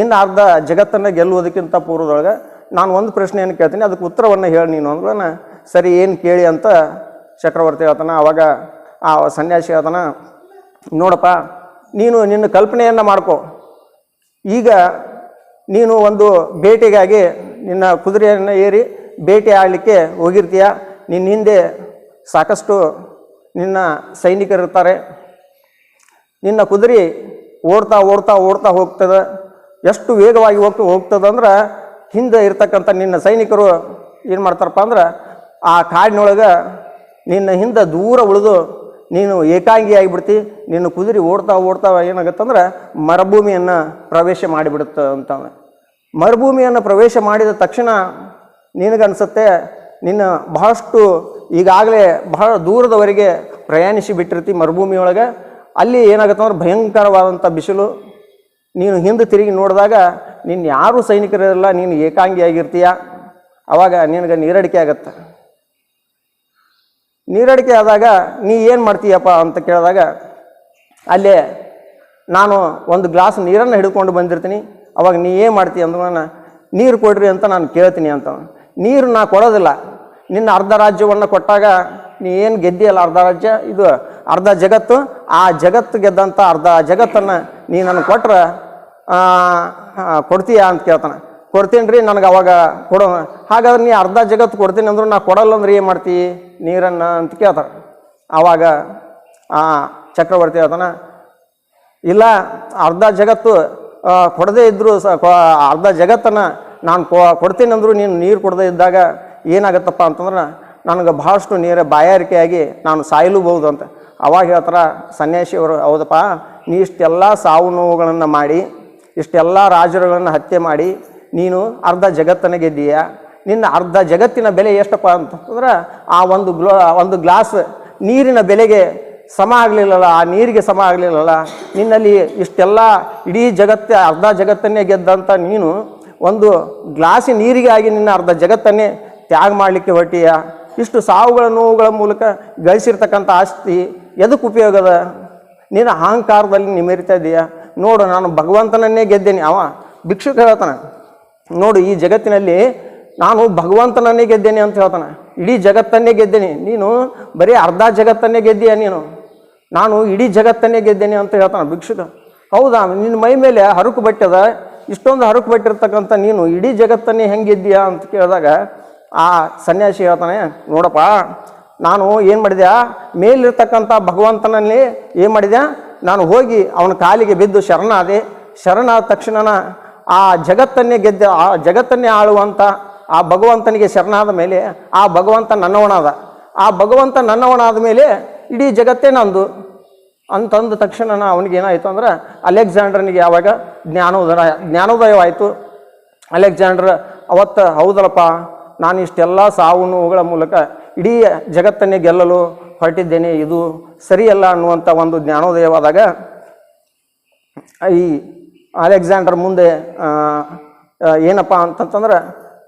ಇನ್ನು ಅರ್ಧ ಜಗತ್ತನ್ನು ಗೆಲ್ಲುವುದಕ್ಕಿಂತ ಪೂರ್ವದೊಳಗೆ ನಾನು ಒಂದು ಪ್ರಶ್ನೆಯನ್ನು ಕೇಳ್ತೀನಿ, ಅದಕ್ಕೆ ಉತ್ತರವನ್ನು ಹೇಳಿ ನೀನು ಅಂದ್ರೆ ಸರಿ, ಏನು ಕೇಳಿ ಅಂತ ಚಕ್ರವರ್ತಿ ಹೇಳ್ತಾನೆ. ಅವಾಗ ಆ ಸನ್ಯಾಸಿ ಹೇಳ್ತಾನೆ, ನೋಡಪ್ಪ, ನೀನು ನಿನ್ನ ಕಲ್ಪನೆಯನ್ನು ಮಾಡ್ಕೊ. ಈಗ ನೀನು ಒಂದು ಬೇಟೆಗಾಗಿ ನಿನ್ನ ಕುದುರೆಯನ್ನು ಏರಿ ಬೇಟೆ ಆಡಲಿಕ್ಕೆ ಹೋಗಿರ್ತೀಯ. ನಿನ್ನ ಹಿಂದೆ ಸಾಕಷ್ಟು ನಿನ್ನ ಸೈನಿಕರಿರ್ತಾರೆ. ನಿನ್ನ ಕುದುರೆ ಓಡ್ತಾ ಓಡ್ತಾ ಓಡ್ತಾ ಹೋಗ್ತದೆ. ಎಷ್ಟು ವೇಗವಾಗಿ ಹೋಗ್ತಾ ಹೋಗ್ತದೆ ಅಂದ್ರೆ ಹಿಂದೆ ಇರ್ತಕ್ಕಂಥ ನಿನ್ನ ಸೈನಿಕರು ಏನು ಮಾಡ್ತಾರಪ್ಪ ಅಂದ್ರೆ ಆ ಕಾಡಿನೊಳಗೆ ನಿನ್ನ ಹಿಂದೆ ದೂರ ಉಳಿದು ನೀನು ಏಕಾಂಗಿ ಆಗಿಬಿಡ್ತಿ ನಿನ್ನ ಕುದುರೆ ಓಡ್ತಾ ಓಡ್ತಾ ಏನಾಗತ್ತಂದ್ರೆ ಮರುಭೂಮಿಯನ್ನು ಪ್ರವೇಶ ಮಾಡಿಬಿಡುತ್ತೆ ಅಂತ ಮರುಭೂಮಿಯನ್ನು ಪ್ರವೇಶ ಮಾಡಿದ ತಕ್ಷಣ ನಿನಗನ್ಸುತ್ತೆ, ನಿನ್ನ ಬಹಳಷ್ಟು ಈಗಾಗಲೇ ಬಹಳ ದೂರದವರೆಗೆ ಪ್ರಯಾಣಿಸಿ ಬಿಟ್ಟಿರ್ತಿ ಮರುಭೂಮಿಯೊಳಗೆ. ಅಲ್ಲಿ ಏನಾಗುತ್ತೆ ಅಂದ್ರೆ ಭಯಂಕರವಾದಂಥ ಬಿಸಿಲು. ನೀನು ಹಿಂದೆ ತಿರುಗಿ ನೋಡಿದಾಗ ನಿನ್ನ ಯಾರೂ ಸೈನಿಕರಿರಲ್ಲ ನೀನು ಏಕಾಂಗಿ ಆಗಿರ್ತೀಯ ಅವಾಗ ನಿನಗೆ ನೀರಡಿಕೆ ಆಗತ್ತೆ. ನೀರಡಿಕೆ ಆದಾಗ ನೀ ಏನು ಮಾಡ್ತೀಯಪ್ಪ ಅಂತ ಕೇಳಿದಾಗ, ಅಲ್ಲೇ ನಾನು ಒಂದು ಗ್ಲಾಸ್ ನೀರನ್ನು ಹಿಡ್ಕೊಂಡು ಬಂದಿರ್ತೀನಿ. ಅವಾಗ ನೀ ಏನು ಮಾಡ್ತೀಯ ನಾನು, ನೀರು ಕೊಡ್ರಿ ಅಂತ ನಾನು ಕೇಳ್ತೀನಿ ಅಂತ. ನೀರು ನಾ ಕೊಡೋದಿಲ್ಲ. ನಿನ್ನ ಅರ್ಧ ರಾಜ್ಯವನ್ನು ಕೊಟ್ಟಾಗ ನೀ ಏನು ಗೆದ್ದಿಯಲ್ಲ ಅರ್ಧ ರಾಜ್ಯ? ಇದು ಅರ್ಧ ಜಗತ್ತು. ಆ ಜಗತ್ತು ಗೆದ್ದಂಥ ಅರ್ಧ ಜಗತ್ತನ್ನು ನೀ ನನಗೆ ಕೊಟ್ರೆ ಕೊಡ್ತೀಯಾ ಅಂತ ಕೇಳ್ತಾನೆ. ಕೊಡ್ತೀನಿ ರೀ ನನಗೆ ಅವಾಗ ಕೊಡೋ. ಹಾಗಾದ್ರೆ ನೀ ಅರ್ಧ ಜಗತ್ತು ಕೊಡ್ತೀನಿ ಅಂದ್ರೆ ನಾ ಕೊಡಲ್ಲ ಅಂದ್ರೆ ಏನು ಮಾಡ್ತೀ? ನೀರನ್ನು ಅಂತ ಕೇಳ್ತಾರೆ. ಆವಾಗ ಆ ಚಕ್ರವರ್ತಿ ಹೇಳ್ತಾನೆ, ಇಲ್ಲ, ಅರ್ಧ ಜಗತ್ತು ಕೊಡದೇ ಇದ್ದರೂ ಸ ಅರ್ಧ ಜಗತ್ತನ್ನು ನಾನು ಕೊಡ್ತೀನಿ ಅಂದರೂ ನೀನು ನೀರು ಕೊಡದೇ ಇದ್ದಾಗ ಏನಾಗತ್ತಪ್ಪ ಅಂತಂದ್ರೆ, ನನಗೆ ಭಾಳಷ್ಟು ನೀರು ಬಾಯಾರಿಕೆಯಾಗಿ ನಾನು ಸಾಯಲೂಬಹುದು ಅಂತ. ಅವಾಗ ಹೇಳ್ತಾರ ಸನ್ಯಾಸಿಯವರು ಹೌದಪ್ಪ, ನೀ ಇಷ್ಟೆಲ್ಲ ಸಾವು ನೋವುಗಳನ್ನು ಮಾಡಿ, ಇಷ್ಟೆಲ್ಲ ರಾಜರುಗಳನ್ನು ಹತ್ಯೆ ಮಾಡಿ ನೀನು ಅರ್ಧ ಜಗತ್ತನ್ನು ಗೆದ್ದೀಯ? ನಿನ್ನ ಅರ್ಧ ಜಗತ್ತಿನ ಬೆಲೆ ಎಷ್ಟಪ್ಪ ಅಂತಂದ್ರೆ ಆ ಒಂದು ಗ್ಲೋ ಒಂದು ಗ್ಲಾಸ್ ನೀರಿನ ಬೆಲೆಗೆ ಸಮ ಆಗಲಿಲ್ಲಲ್ಲ, ಆ ನೀರಿಗೆ ಸಮ ಆಗಲಿಲ್ಲಲ್ಲ, ನಿನ್ನಲ್ಲಿ ಇಷ್ಟೆಲ್ಲ ಇಡೀ ಜಗತ್ತ, ಅರ್ಧ ಜಗತ್ತನ್ನೇ ಗೆದ್ದಂಥ ನೀನು ಒಂದು ಗ್ಲಾಸಿ ನೀರಿಗಾಗಿ ನಿನ್ನ ಅರ್ಧ ಜಗತ್ತನ್ನೇ ತ್ಯಾಗ ಮಾಡಲಿಕ್ಕೆ ಹೊರಟೀಯ? ಇಷ್ಟು ಸಾವುಗಳ ನೋವುಗಳ ಮೂಲಕ ಗಳಿಸಿರ್ತಕ್ಕಂಥ ಆಸ್ತಿ ಎದಕ್ಕೆ ಉಪಯೋಗದ ನೀನು ಅಹಂಕಾರದಲ್ಲಿ ನಿಮೆರಿತಾ ಇದೆಯಾ? ನೋಡು, ನಾನು ಭಗವಂತನನ್ನೇ ಗೆದ್ದೇನೆ. ಅವ ಭಿಕ್ಷುಕ ಹೇಳ್ತಾನೆ. ನೋಡು, ಈ ಜಗತ್ತಿನಲ್ಲಿ ನಾನು ಭಗವಂತನನ್ನೇ ಗೆದ್ದೇನೆ ಅಂತ ಹೇಳ್ತಾನೆ. ಇಡೀ ಜಗತ್ತನ್ನೇ ಗೆದ್ದೇನೆ. ನೀನು ಬರೀ ಅರ್ಧ ಜಗತ್ತನ್ನೇ ಗೆದ್ದೀಯ ನೀನು. ನಾನು ಇಡೀ ಜಗತ್ತನ್ನೇ ಗೆದ್ದೇನೆ ಅಂತ ಹೇಳ್ತಾನೆ ಭಿಕ್ಷುಕ. ಹೌದಾ? ನಿನ್ನ ಮೈ ಮೇಲೆ ಹರಕು ಬಟ್ಟದ? ಇಷ್ಟೊಂದು ಹರಕು ಬಟ್ಟಿರ್ತಕ್ಕಂಥ ನೀನು ಇಡೀ ಜಗತ್ತನ್ನೇ ಹೆಂಗೆ ಗೆದ್ದೀಯಾ ಅಂತ ಕೇಳಿದಾಗ ಆ ಸನ್ಯಾಸಿ ಹೇಳ್ತಾನೆ, ನೋಡಪ್ಪ, ನಾನು ಏನು ಮಾಡಿದೆ ಮೇಲಿರ್ತಕ್ಕಂಥ ಭಗವಂತನಲ್ಲಿ ಏನು ಮಾಡಿದೆ ನಾನು ಹೋಗಿ ಅವನ ಕಾಲಿಗೆ ಬಿದ್ದು ಶರಣಾದೆ. ಶರಣಾದ ತಕ್ಷಣನ ಆ ಜಗತ್ತನ್ನೇ ಗೆದ್ದ, ಆ ಜಗತ್ತನ್ನೇ ಆಳುವಂಥ ಆ ಭಗವಂತನಿಗೆ ಶರಣಾದ ಮೇಲೆ, ಆ ಭಗವಂತ ನನ್ನವನಾದ. ಆ ಭಗವಂತ ನನ್ನವನಾದ ಮೇಲೆ ಇಡೀ ಜಗತ್ತೇ ನಂದು. ಅಂತಂದ ತಕ್ಷಣ ಅವನಿಗೆ ಏನಾಯಿತು ಅಂದ್ರೆ, ಅಲೆಕ್ಸಾಂಡ್ರನಿಗೆ ಯಾವಾಗ ಜ್ಞಾನೋದಯ, ಜ್ಞಾನೋದಯವಾಯಿತು. ಅಲೆಕ್ಸಾಂಡ್ರ್, ಅವತ್ತು ಹೌದಲ್ಲಪ್ಪ, ನಾನು ಇಷ್ಟೆಲ್ಲ ಸಾವು ನೋವುಗಳ ಮೂಲಕ ಇಡೀ ಜಗತ್ತನ್ನೇ ಗೆಲ್ಲಲು ಹೊರಟಿದ್ದೇನೆ, ಇದು ಸರಿಯಲ್ಲ ಅನ್ನುವಂಥ ಒಂದು ಜ್ಞಾನೋದಯವಾದಾಗ, ಈ ಅಲೆಕ್ಸಾಂಡರ್ ಮುಂದೆ ಏನಪ್ಪ ಅಂತಂತಂದ್ರೆ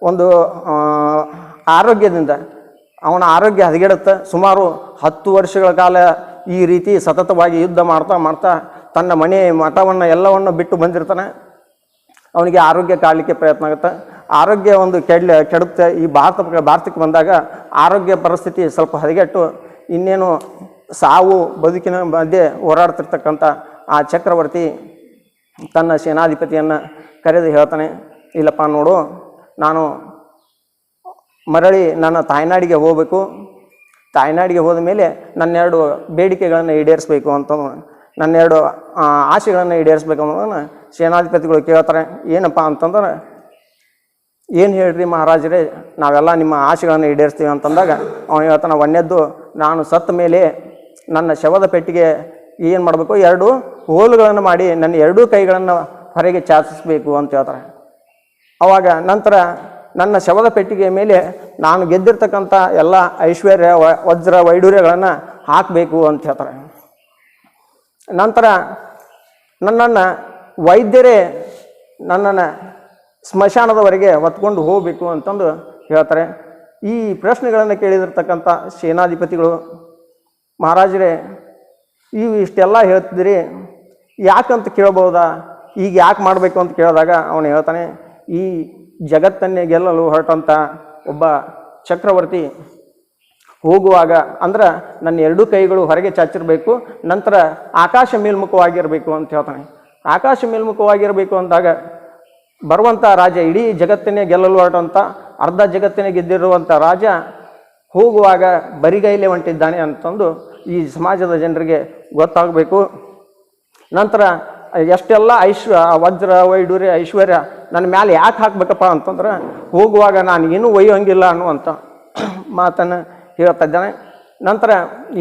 ಒಂದು ಆರೋಗ್ಯದಿಂದ ಅವನ ಆರೋಗ್ಯ ಹದಗೆಡುತ್ತೆ. ಸುಮಾರು ಹತ್ತು ವರ್ಷಗಳ ಕಾಲ ಈ ರೀತಿ ಸತತವಾಗಿ ಯುದ್ಧ ಮಾಡ್ತಾ ಮಾಡ್ತಾ ತನ್ನ ಮನೆ ಮಠವನ್ನು ಎಲ್ಲವನ್ನು ಬಿಟ್ಟು ಬಂದಿರ್ತಾನೆ. ಅವನಿಗೆ ಆರೋಗ್ಯ ಕಾಡಲಿಕ್ಕೆ ಪ್ರಯತ್ನ ಆಗುತ್ತೆ. ಆರೋಗ್ಯ ಒಂದು ಕೆಡ್ಲ, ಕೆಡುತ್ತೆ. ಈ ಭಾರತ, ಭಾರತಕ್ಕೆ ಬಂದಾಗ ಆರೋಗ್ಯ ಪರಿಸ್ಥಿತಿ ಸ್ವಲ್ಪ ಹದಗೆಟ್ಟು ಇನ್ನೇನು ಸಾವು ಬದುಕಿನ ಮಧ್ಯೆ ಹೋರಾಡ್ತಿರ್ತಕ್ಕಂಥ ಆ ಚಕ್ರವರ್ತಿ ತನ್ನ ಸೇನಾಧಿಪತಿಯನ್ನು ಕರೆದು ಹೇಳ್ತಾನೆ, ಇಲ್ಲಪ್ಪ ನೋಡು, ನಾನು ಮರಳಿ ನನ್ನ ತಾಯ್ನಾಡಿಗೆ ಹೋಗಬೇಕು. ತಾಯ್ನಾಡಿಗೆ ಹೋದ ಮೇಲೆ ನನ್ನೆರಡು ಬೇಡಿಕೆಗಳನ್ನು ಈಡೇರಿಸ್ಬೇಕು ಅಂತ ನನ್ನೆರಡು ಆಸೆಗಳನ್ನು ಈಡೇರಿಸ್ಬೇಕು ಅನ್ನೋದನ್ನು ಸೇನಾಧಿಪತಿಗಳು ಕೇಳ್ತಾರೆ. ಏನಪ್ಪ ಅಂತಂದ್ರೆ, ಏನು ಹೇಳ್ರಿ ಮಹಾರಾಜರೇ, ನಾವೆಲ್ಲ ನಿಮ್ಮ ಆಸೆಗಳನ್ನು ಈಡೇರಿಸ್ತೀವಿ ಅಂತಂದಾಗ ಅವನು ಹೇಳ್ತಾನೆ ಒಂದನೇದ್ದು ನಾನು ಸತ್ತ ಮೇಲೆ ನನ್ನ ಶವದ ಪೆಟ್ಟಿಗೆ ಏನು ಮಾಡಬೇಕು? ಎರಡು ಹೋಲುಗಳನ್ನು ಮಾಡಿ ನನ್ನ ಎರಡೂ ಕೈಗಳನ್ನು ಹೊರಗೆ ಚಾಚಿಸಬೇಕು ಅಂತ ಹೇಳ್ತಾರೆ. ಆವಾಗ ನಂತರ ನನ್ನ ಶವದ ಪೆಟ್ಟಿಗೆಯ ಮೇಲೆ ನಾನು ಗೆದ್ದಿರ್ತಕ್ಕಂಥ ಎಲ್ಲ ಐಶ್ವರ್ಯ ವಜ್ರ ವೈಡೂರ್ಯಗಳನ್ನು ಹಾಕಬೇಕು ಅಂತ ಹೇಳ್ತಾರೆ. ನಂತರ ನನ್ನನ್ನು ವೈದ್ಯರೇ ನನ್ನನ್ನು ಸ್ಮಶಾನದವರೆಗೆ ಹೊತ್ಕೊಂಡು ಹೋಗಬೇಕು ಅಂತಂದು ಹೇಳ್ತಾರೆ. ಈ ಪ್ರಶ್ನೆಗಳನ್ನು ಕೇಳಿದಿರ್ತಕ್ಕಂಥ ಸೇನಾಧಿಪತಿಗಳು, ಮಹಾರಾಜರೇ ಇವು ಇಷ್ಟೆಲ್ಲ ಹೇಳ್ತಿದ್ರಿ. ಯಾಕಂತ ಕೇಳ್ಬೋದಾ? ಈಗ ಯಾಕೆ ಮಾಡಬೇಕು ಅಂತ ಕೇಳಿದಾಗ ಅವನು ಹೇಳ್ತಾನೆ, ಈ ಜಗತ್ತನ್ನೇ ಗೆಲ್ಲಲು ಹೊರಟಂಥ ಒಬ್ಬ ಚಕ್ರವರ್ತಿ ಹೋಗುವಾಗ, ಅಂದ್ರೆ ನನ್ನ ಎರಡು ಕೈಗಳು ಹೊರಗೆ ಚಾಚಿರಬೇಕು, ನಂತರ ಆಕಾಶ ಮೇಲ್ಮುಖವಾಗಿರಬೇಕು ಅಂತ ಹೇಳ್ತಾನೆ. ಆಕಾಶ ಮೇಲ್ಮುಖವಾಗಿರಬೇಕು ಅಂದಾಗ ಬರುವಂಥ ರಾಜ ಇಡೀ ಜಗತ್ತನ್ನೇ ಗೆಲ್ಲಲು ಹೊರಟಂಥ ಅರ್ಧ ಜಗತ್ತಿನೇ ಗೆದ್ದಿರುವಂಥ ರಾಜ ಹೋಗುವಾಗ ಬರಿಗೈಲೆ ಹೊಂಟಿದ್ದಾನೆ ಅಂತಂದು ಈ ಸಮಾಜದ ಜನರಿಗೆ ಗೊತ್ತಾಗಬೇಕು. ನಂತರ ಎಷ್ಟೆಲ್ಲ ಐಶ್ವ, ವಜ್ರ ವೈಡೂರ್ಯ ಐಶ್ವರ್ಯ ನನ್ನ ಮ್ಯಾಲೆ ಯಾಕೆ ಹಾಕ್ಬೇಕಪ್ಪ ಅಂತಂದ್ರೆ, ಹೋಗುವಾಗ ನಾನು ಏನೂ ಒಯ್ಯೋಂಗಿಲ್ಲ ಅನ್ನುವಂಥ ಮಾತನ್ನು ಹೇಳ್ತಾ ಇದ್ದಾನೆ. ನಂತರ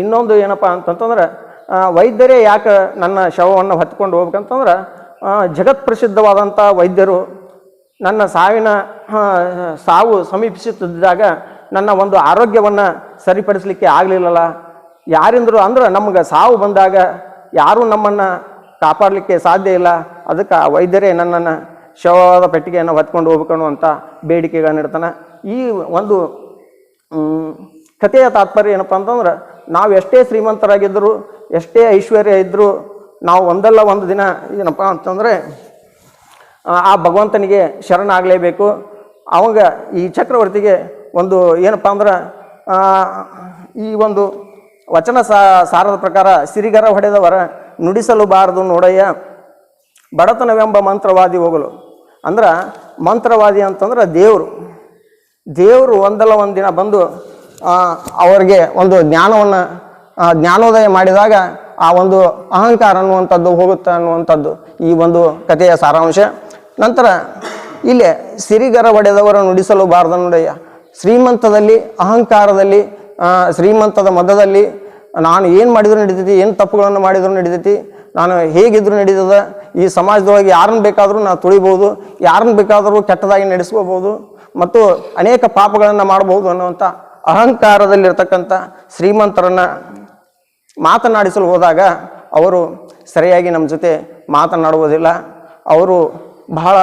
ಇನ್ನೊಂದು ಏನಪ್ಪ ಅಂತಂತಂದ್ರೆ ವೈದ್ಯರೇ ಯಾಕೆ ನನ್ನ ಶವವನ್ನು ಹೊತ್ಕೊಂಡು ಹೋಗ್ಬೇಕಂತಂದ್ರೆ ಜಗತ್ ಪ್ರಸಿದ್ಧವಾದಂಥ ವೈದ್ಯರು ನನ್ನ ಸಾವಿನ ಸಾವು ಸಮೀಪಿಸುತ್ತಿದ್ದಾಗ ನನ್ನ ಒಂದು ಆರೋಗ್ಯವನ್ನು ಸರಿಪಡಿಸಲಿಕ್ಕೆ ಆಗಲಿಲ್ಲಲ್ಲ. ಯಾರಿಂದರು ಅಂದ್ರೆ ನಮ್ಗೆ ಸಾವು ಬಂದಾಗ ಯಾರೂ ನಮ್ಮನ್ನು ಕಾಪಾಡಲಿಕ್ಕೆ ಸಾಧ್ಯ ಇಲ್ಲ. ಅದಕ್ಕೆ ವೈದ್ಯರೇ ನನ್ನನ್ನು ಶವದ ಪೆಟ್ಟಿಗೆಯನ್ನು ಹೊತ್ಕೊಂಡು ಹೋಗ್ಬೇಕು ಅಂತ ಬೇಡಿಕೆಗಳನ್ನ ಇಡ್ತಾನೆ. ಈ ಒಂದು ಕಥೆಯ ತಾತ್ಪರ್ಯ ಏನಪ್ಪ ಅಂತಂದ್ರೆ ನಾವು ಎಷ್ಟೇ ಶ್ರೀಮಂತರಾಗಿದ್ದರೂ ಎಷ್ಟೇ ಐಶ್ವರ್ಯ ಇದ್ದರೂ ನಾವು ಒಂದಲ್ಲ ಒಂದು ದಿನ ಏನಪ್ಪ ಅಂತಂದರೆ, ಆ ಭಗವಂತನಿಗೆ ಶರಣಾಗಲೇಬೇಕು. ಅವಾಗ ಈ ಚಕ್ರವರ್ತಿಗೆ ಒಂದು ಏನಪ್ಪ ಅಂದ್ರೆ ಈ ಒಂದು ವಚನ ಸಾರದ ಪ್ರಕಾರ ಸಿರಿಗರ ಹೊಡೆದವರ ನುಡಿಸಲುಬಾರದು ನೋಡಯ್ಯ. ಬಡತನವೆಂಬ ಮಂತ್ರವಾದಿ ಹೋಗಲು. ಅಂದ್ರೆ ಮಂತ್ರವಾದಿ ಅಂತಂದ್ರೆ ದೇವರು. ದೇವರು ಒಂದಲ್ಲ ಒಂದಿನ ದಿನ ಬಂದು ಅವರಿಗೆ ಒಂದು ಜ್ಞಾನವನ್ನು ಜ್ಞಾನೋದಯ ಮಾಡಿದಾಗ ಆ ಒಂದು ಅಹಂಕಾರ ಅನ್ನುವಂಥದ್ದು ಹೋಗುತ್ತೆ ಅನ್ನುವಂಥದ್ದು ಈ ಒಂದು ಕಥೆಯ ಸಾರಾಂಶ. ನಂತರ ಇಲ್ಲೇ ಸಿರಿಗರ ಒಡೆದವರು ನುಡಿಸಲು ಬಾರದ ನುಡಿಯ ಶ್ರೀಮಂತದಲ್ಲಿ, ಅಹಂಕಾರದಲ್ಲಿ ಶ್ರೀಮಂತದ ಮಧ್ಯದಲ್ಲಿ ನಾನು ಏನು ಮಾಡಿದ್ರು ನಡೀತೈತಿ, ಏನು ತಪ್ಪುಗಳನ್ನು ಮಾಡಿದ್ರು ನಡೀತೈತಿ, ನಾನು ಹೇಗಿದ್ರು ನಡೀತದ, ಈ ಸಮಾಜದೊಳಗೆ ಯಾರನ್ನು ಬೇಕಾದರೂ ನಾನು ತುಳಿಬೋದು, ಯಾರನ್ನು ಬೇಕಾದರೂ ಕೆಟ್ಟದಾಗಿ ನಡೆಸ್ಕೋಬೋದು, ಮತ್ತು ಅನೇಕ ಪಾಪಗಳನ್ನು ಮಾಡಬಹುದು ಅನ್ನುವಂಥ ಅಹಂಕಾರದಲ್ಲಿರ್ತಕ್ಕಂಥ ಶ್ರೀಮಂತರನ್ನು ಮಾತನಾಡಿಸಲು ಹೋದಾಗ ಅವರು ಸರಿಯಾಗಿ ನಮ್ಮ ಜೊತೆ ಮಾತನಾಡುವುದಿಲ್ಲ. ಅವರು ಬಹಳ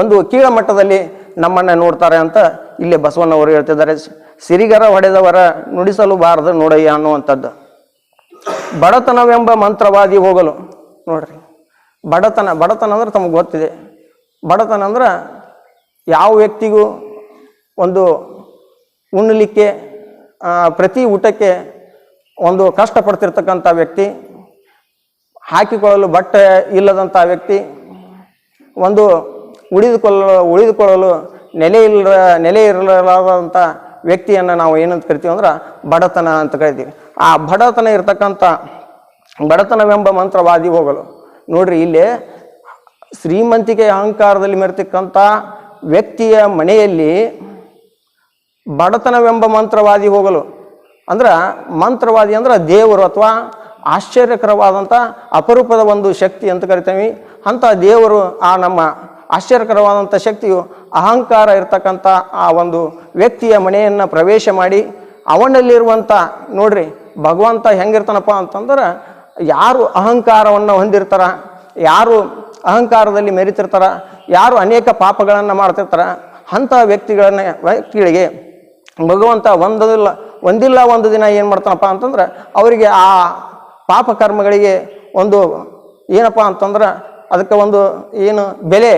ಒಂದು ಕೀಳಮಟ್ಟದಲ್ಲಿ ನಮ್ಮನ್ನು ನೋಡ್ತಾರೆ ಅಂತ ಇಲ್ಲಿ ಬಸವಣ್ಣವರು ಹೇಳ್ತಿದ್ದಾರೆ. ಸಿರಿಗರ ಹೊಡೆದವರ ನುಡಿಸಲು ಬಾರದು ನೋಡಯ್ಯ ಅನ್ನುವಂಥದ್ದು. ಬಡತನವೆಂಬ ಮಂತ್ರವಾದಿ ಹೋಗಲು, ನೋಡ್ರಿ. ಬಡತನ ಬಡತನ ಅಂದ್ರೆ ತಮಗೆ ಗೊತ್ತಿದೆ. ಬಡತನ ಅಂದ್ರೆ ಯಾವ ವ್ಯಕ್ತಿಗೂ ಒಂದು ಉಣ್ಣಲಿಕ್ಕೆ ಪ್ರತಿ ಊಟಕ್ಕೆ ಒಂದು ಕಷ್ಟಪಡ್ತಿರ್ತಕ್ಕಂಥ ವ್ಯಕ್ತಿ, ಹಾಕಿಕೊಳ್ಳಲು ಬಟ್ಟೆ ಇಲ್ಲದಂಥ ವ್ಯಕ್ತಿ, ಒಂದು ಉಳಿದುಕೊಳ್ಳಲು ಉಳಿದುಕೊಳ್ಳಲು ನೆಲೆ ಇಲ್ಲ ನೆಲೆ ಇರಲಾರದಂಥ ವ್ಯಕ್ತಿಯನ್ನು ನಾವು ಏನಂತ ಕರಿತೀವಿ ಅಂದ್ರೆ ಬಡತನ ಅಂತ ಕರಿತೀವಿ. ಆ ಬಡತನ ಇರತಕ್ಕಂಥ ಬಡತನವೆಂಬ ಮಂತ್ರವಾದಿ ಹೋಗಲು. ನೋಡ್ರಿ ಇಲ್ಲಿ ಶ್ರೀಮಂತಿಕೆ ಅಹಂಕಾರದಲ್ಲಿ ಮೆರೆತಕ್ಕಂಥ ವ್ಯಕ್ತಿಯ ಮನೆಯಲ್ಲಿ ಬಡತನವೆಂಬ ಮಂತ್ರವಾದಿ ಹೋಗಲು. ಅಂದ್ರೆ ಮಂತ್ರವಾದಿ ಅಂದ್ರೆ ದೇವರು ಅಥವಾ ಆಶ್ಚರ್ಯಕರವಾದಂಥ ಅಪರೂಪದ ಒಂದು ಶಕ್ತಿ ಅಂತ ಕರಿತೀವಿ. ಅಂಥ ದೇವರು ಆ ನಮ್ಮ ಆಶ್ಚರ್ಯಕರವಾದಂಥ ಶಕ್ತಿಯು ಅಹಂಕಾರ ಇರ್ತಕ್ಕಂಥ ಆ ಒಂದು ವ್ಯಕ್ತಿಯ ಮನೆಯನ್ನು ಪ್ರವೇಶ ಮಾಡಿ ಅವನಲ್ಲಿರುವಂಥ, ನೋಡ್ರಿ, ಭಗವಂತ ಹೆಂಗಿರ್ತಾನಪ್ಪ ಅಂತಂದ್ರೆ ಯಾರು ಅಹಂಕಾರವನ್ನು ಹೊಂದಿರ್ತಾರ, ಯಾರು ಅಹಂಕಾರದಲ್ಲಿ ಮೆರಿತಿರ್ತಾರ, ಯಾರು ಅನೇಕ ಪಾಪಗಳನ್ನು ಮಾಡ್ತಿರ್ತಾರ, ಅಂಥ ವ್ಯಕ್ತಿಗಳನ್ನ, ವ್ಯಕ್ತಿಗಳಿಗೆ ಭಗವಂತ ಒಂದಿಲ್ಲ ಒಂದಿಲ್ಲ ಒಂದು ದಿನ ಏನು ಮಾಡ್ತಾನಪ್ಪ ಅಂತಂದ್ರೆ ಅವರಿಗೆ ಆ ಪಾಪ ಕರ್ಮಗಳಿಗೆ ಒಂದು ಏನಪ್ಪ ಅಂತಂದ್ರೆ ಅದಕ್ಕೆ ಒಂದು ಏನು ಬೆಲೆ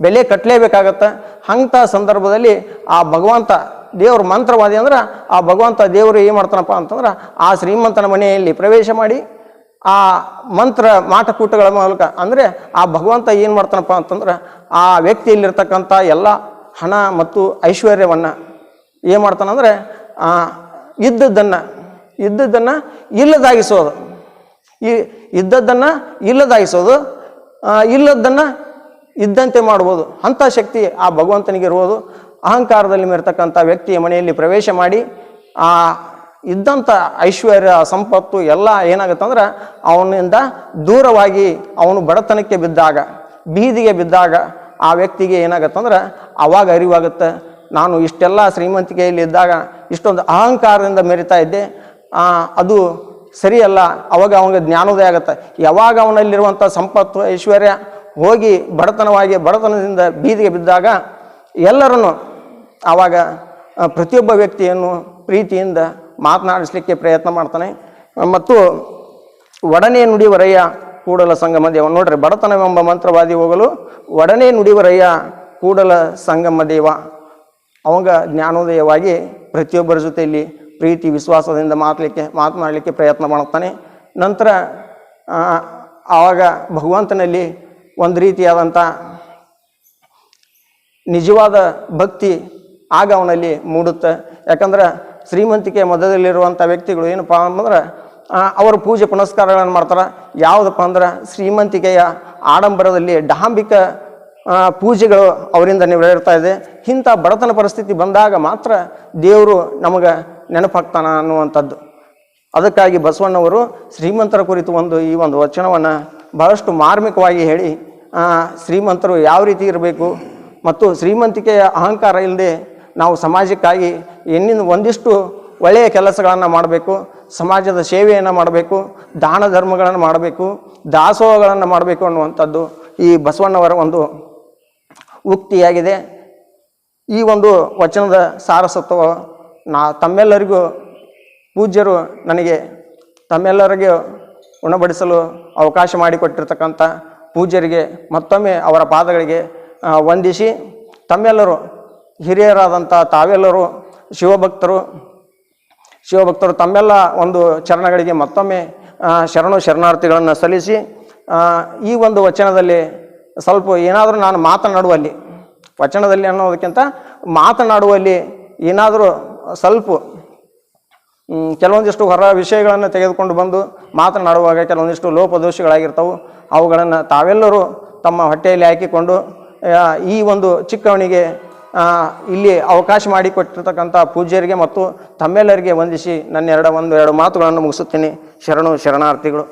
ಬೆಲೆ ಕಟ್ಟಲೇಬೇಕಾಗತ್ತೆ ಅಂಥ ಸಂದರ್ಭದಲ್ಲಿ ಆ ಭಗವಂತ ದೇವ್ರ ಮಂತ್ರವಾದಿ ಅಂದ್ರೆ ಆ ಭಗವಂತ ದೇವರು ಏನು ಮಾಡ್ತಾನಪ್ಪ ಅಂತಂದ್ರೆ ಆ ಶ್ರೀಮಂತನ ಮನೆಯಲ್ಲಿ ಪ್ರವೇಶ ಮಾಡಿ ಆ ಮಂತ್ರ ಮಾಟಕೂಟಗಳ ಮೂಲಕ ಅಂದರೆ ಆ ಭಗವಂತ ಏನು ಮಾಡ್ತಾನಪ್ಪ ಅಂತಂದ್ರೆ ಆ ವ್ಯಕ್ತಿಯಲ್ಲಿರ್ತಕ್ಕಂಥ ಎಲ್ಲ ಹಣ ಮತ್ತು ಐಶ್ವರ್ಯವನ್ನು ಏನು ಮಾಡ್ತಾನಂದ್ರೆ ಇದ್ದದ್ದನ್ನು ಇದ್ದದ್ದನ್ನು ಇಲ್ಲದಾಗಿಸೋದು. ಈ ಇದ್ದದ್ದನ್ನು ಇಲ್ಲದಾಗಿಸೋದು ಆ, ಇಲ್ಲದ್ದನ್ನು ಇದ್ದಂತೆ ಮಾಡ್ಬೋದು. ಅಂಥ ಶಕ್ತಿ ಆ ಭಗವಂತನಿಗೆ ಅಹಂಕಾರದಲ್ಲಿ ಮೇರ್ತಕ್ಕಂಥ ವ್ಯಕ್ತಿಯ ಮನೆಯಲ್ಲಿ ಪ್ರವೇಶ ಮಾಡಿ ಆ ಇದ್ದಂಥ ಐಶ್ವರ್ಯ ಸಂಪತ್ತು ಎಲ್ಲ ಏನಾಗುತ್ತಂದ್ರೆ ಅವನಿಂದ ದೂರವಾಗಿ ಅವನು ಬಡತನಕ್ಕೆ ಬಿದ್ದಾಗ ಬೀದಿಗೆ ಬಿದ್ದಾಗ ಆ ವ್ಯಕ್ತಿಗೆ ಏನಾಗತ್ತಂದ್ರೆ ಅವಾಗ ಅರಿವಾಗುತ್ತೆ. ನಾನು ಇಷ್ಟೆಲ್ಲ ಶ್ರೀಮಂತಿಕೆಯಲ್ಲಿ ಇದ್ದಾಗ ಇಷ್ಟೊಂದು ಅಹಂಕಾರದಿಂದ ಮೆರಿತಾ ಇದ್ದೆ. ಅದು ಸರಿಯಲ್ಲ, ಅವಾಗ ಅವನಿಗೆ ಜ್ಞಾನೋದಯ ಆಗುತ್ತೆ. ಯಾವಾಗ ಅವನಲ್ಲಿರುವಂಥ ಸಂಪತ್ತು, ಐಶ್ವರ್ಯ ಹೋಗಿ ಬಡತನವಾಗಿ, ಬಡತನದಿಂದ ಬೀದಿಗೆ ಬಿದ್ದಾಗ ಎಲ್ಲರನ್ನು ಆವಾಗ ಪ್ರತಿಯೊಬ್ಬ ವ್ಯಕ್ತಿಯನ್ನು ಪ್ರೀತಿಯಿಂದ ಮಾತನಾಡಿಸ್ಲಿಕ್ಕೆ ಪ್ರಯತ್ನ ಮಾಡ್ತಾನೆ. ಮತ್ತು ಒಡನೆ ನುಡಿವರಯ್ಯ ಕೂಡಲ ಸಂಗಮ ದೇವ. ನೋಡ್ರಿ, ಬಡತನವೆಂಬ ಮಂತ್ರವಾದಿ ಹೋಗಲು ಒಡನೆ ನುಡಿವರಯ್ಯ ಕೂಡಲ ಸಂಗಮ ದೇವ. ಅವಾಗ ಜ್ಞಾನೋದಯವಾಗಿ ಪ್ರತಿಯೊಬ್ಬರ ಜೊತೆಯಲ್ಲಿ ಪ್ರೀತಿ, ವಿಶ್ವಾಸದಿಂದ ಮಾತಲಿಕ್ಕೆ, ಮಾತನಾಡಲಿಕ್ಕೆ ಪ್ರಯತ್ನ ಮಾಡುತ್ತಾನೆ. ನಂತರ ಆವಾಗ ಭಗವಂತನಲ್ಲಿ ಒಂದು ರೀತಿಯಾದಂಥ ನಿಜವಾದ ಭಕ್ತಿ ಆಗ ಅವನಲ್ಲಿ ಮೂಡುತ್ತೆ. ಯಾಕಂದ್ರೆ, ಶ್ರೀಮಂತಿಕೆ ಮಧ್ಯದಲ್ಲಿರುವಂಥ ವ್ಯಕ್ತಿಗಳು ಏನಪ್ಪ ಅಂದ್ರೆ ಅವರು ಪೂಜೆ ಪುನಸ್ಕಾರಗಳನ್ನು ಮಾಡ್ತಾರೆ. ಯಾವುದಪ್ಪ ಅಂದ್ರೆ, ಶ್ರೀಮಂತಿಕೆಯ ಆಡಂಬರದಲ್ಲಿ ಡಾಂಬಿಕ ಪೂಜೆಗಳು ಅವರಿಂದ ನೆರವೇರ್ತಾ ಇದೆ. ಇಂಥ ಬಡತನ ಪರಿಸ್ಥಿತಿ ಬಂದಾಗ ಮಾತ್ರ ದೇವರು ನಮಗೆ ನೆನಪಾಗ್ತಾನ ಅನ್ನುವಂಥದ್ದು. ಅದಕ್ಕಾಗಿ ಬಸವಣ್ಣವರು ಶ್ರೀಮಂತರ ಕುರಿತು ಒಂದು ಈ ಒಂದು ವಚನವನ್ನು ಬಹಳಷ್ಟು ಮಾರ್ಮಿಕವಾಗಿ ಹೇಳಿ ಶ್ರೀಮಂತರು ಯಾವ ರೀತಿ ಇರಬೇಕು ಮತ್ತು ಶ್ರೀಮಂತಿಕೆಯ ಅಹಂಕಾರ ಇಲ್ಲದೆ ನಾವು ಸಮಾಜಕ್ಕಾಗಿ ಎನ್ನಿಂದ ಒಂದಿಷ್ಟು ಒಳ್ಳೆಯ ಕೆಲಸಗಳನ್ನು ಮಾಡಬೇಕು, ಸಮಾಜದ ಸೇವೆಯನ್ನು ಮಾಡಬೇಕು, ದಾನ ಧರ್ಮಗಳನ್ನು ಮಾಡಬೇಕು, ದಾಸೋಹಗಳನ್ನು ಮಾಡಬೇಕು ಅನ್ನುವಂಥದ್ದು ಈ ಬಸವಣ್ಣವರ ಒಂದು ಉಕ್ತಿಯಾಗಿದೆ. ಈ ಒಂದು ವಚನದ ಸಾರಸತ್ವ ನಾ ತಮ್ಮೆಲ್ಲರಿಗೂ ಪೂಜ್ಯರು ನನಗೆ ತಮ್ಮೆಲ್ಲರಿಗೂ ಉಣಬಡಿಸಲು ಅವಕಾಶ ಮಾಡಿಕೊಟ್ಟಿರ್ತಕ್ಕಂಥ ಪೂಜ್ಯರಿಗೆ ಮತ್ತೊಮ್ಮೆ ಅವರ ಪಾದಗಳಿಗೆ ವಂದಿಸಿ ತಮ್ಮೆಲ್ಲರೂ ಹಿರಿಯರಾದಂಥ ತಾವೆಲ್ಲರೂ ಶಿವಭಕ್ತರು ಶಿವಭಕ್ತರು ತಮ್ಮೆಲ್ಲ ಒಂದು ಚರಣಗಳಿಗೆ ಮತ್ತೊಮ್ಮೆ ಶರಣು ಶರಣಾರ್ಥಿಗಳನ್ನು ಸಲ್ಲಿಸಿ ಈ ಒಂದು ವಚನದಲ್ಲಿ ಸ್ವಲ್ಪ ಏನಾದರೂ ನಾನು ಮಾತನಾಡುವಲ್ಲಿ, ವಚನದಲ್ಲಿ ಅನ್ನೋದಕ್ಕಿಂತ ಮಾತನಾಡುವಲ್ಲಿ ಏನಾದರೂ ಸ್ವಲ್ಪ ಕೆಲವೊಂದಿಷ್ಟು ಹೊರ ವಿಷಯಗಳನ್ನು ತೆಗೆದುಕೊಂಡು ಬಂದು ಮಾತನಾಡುವಾಗ ಕೆಲವೊಂದಿಷ್ಟು ಲೋಪದೋಷಗಳಾಗಿರ್ತವೆ. ಅವುಗಳನ್ನು ತಾವೆಲ್ಲರೂ ತಮ್ಮ ಹೊಟ್ಟೆಯಲ್ಲಿ ಹಾಕಿಕೊಂಡು ಈ ಒಂದು ಚಿಕ್ಕವನಿಗೆ ಇಲ್ಲಿ ಅವಕಾಶ ಮಾಡಿಕೊಟ್ಟಿರ್ತಕ್ಕಂಥ ಪೂಜ್ಯರಿಗೆ ಮತ್ತು ತಮ್ಮೆಲ್ಲರಿಗೆ ವಂದಿಸಿ ನನ್ನ ಎರಡು ಒಂದು ಎರಡು ಮಾತುಗಳನ್ನು ಮುಗಿಸುತ್ತೀನಿ. ಶರಣು ಶರಣಾರ್ಥಿಗಳು.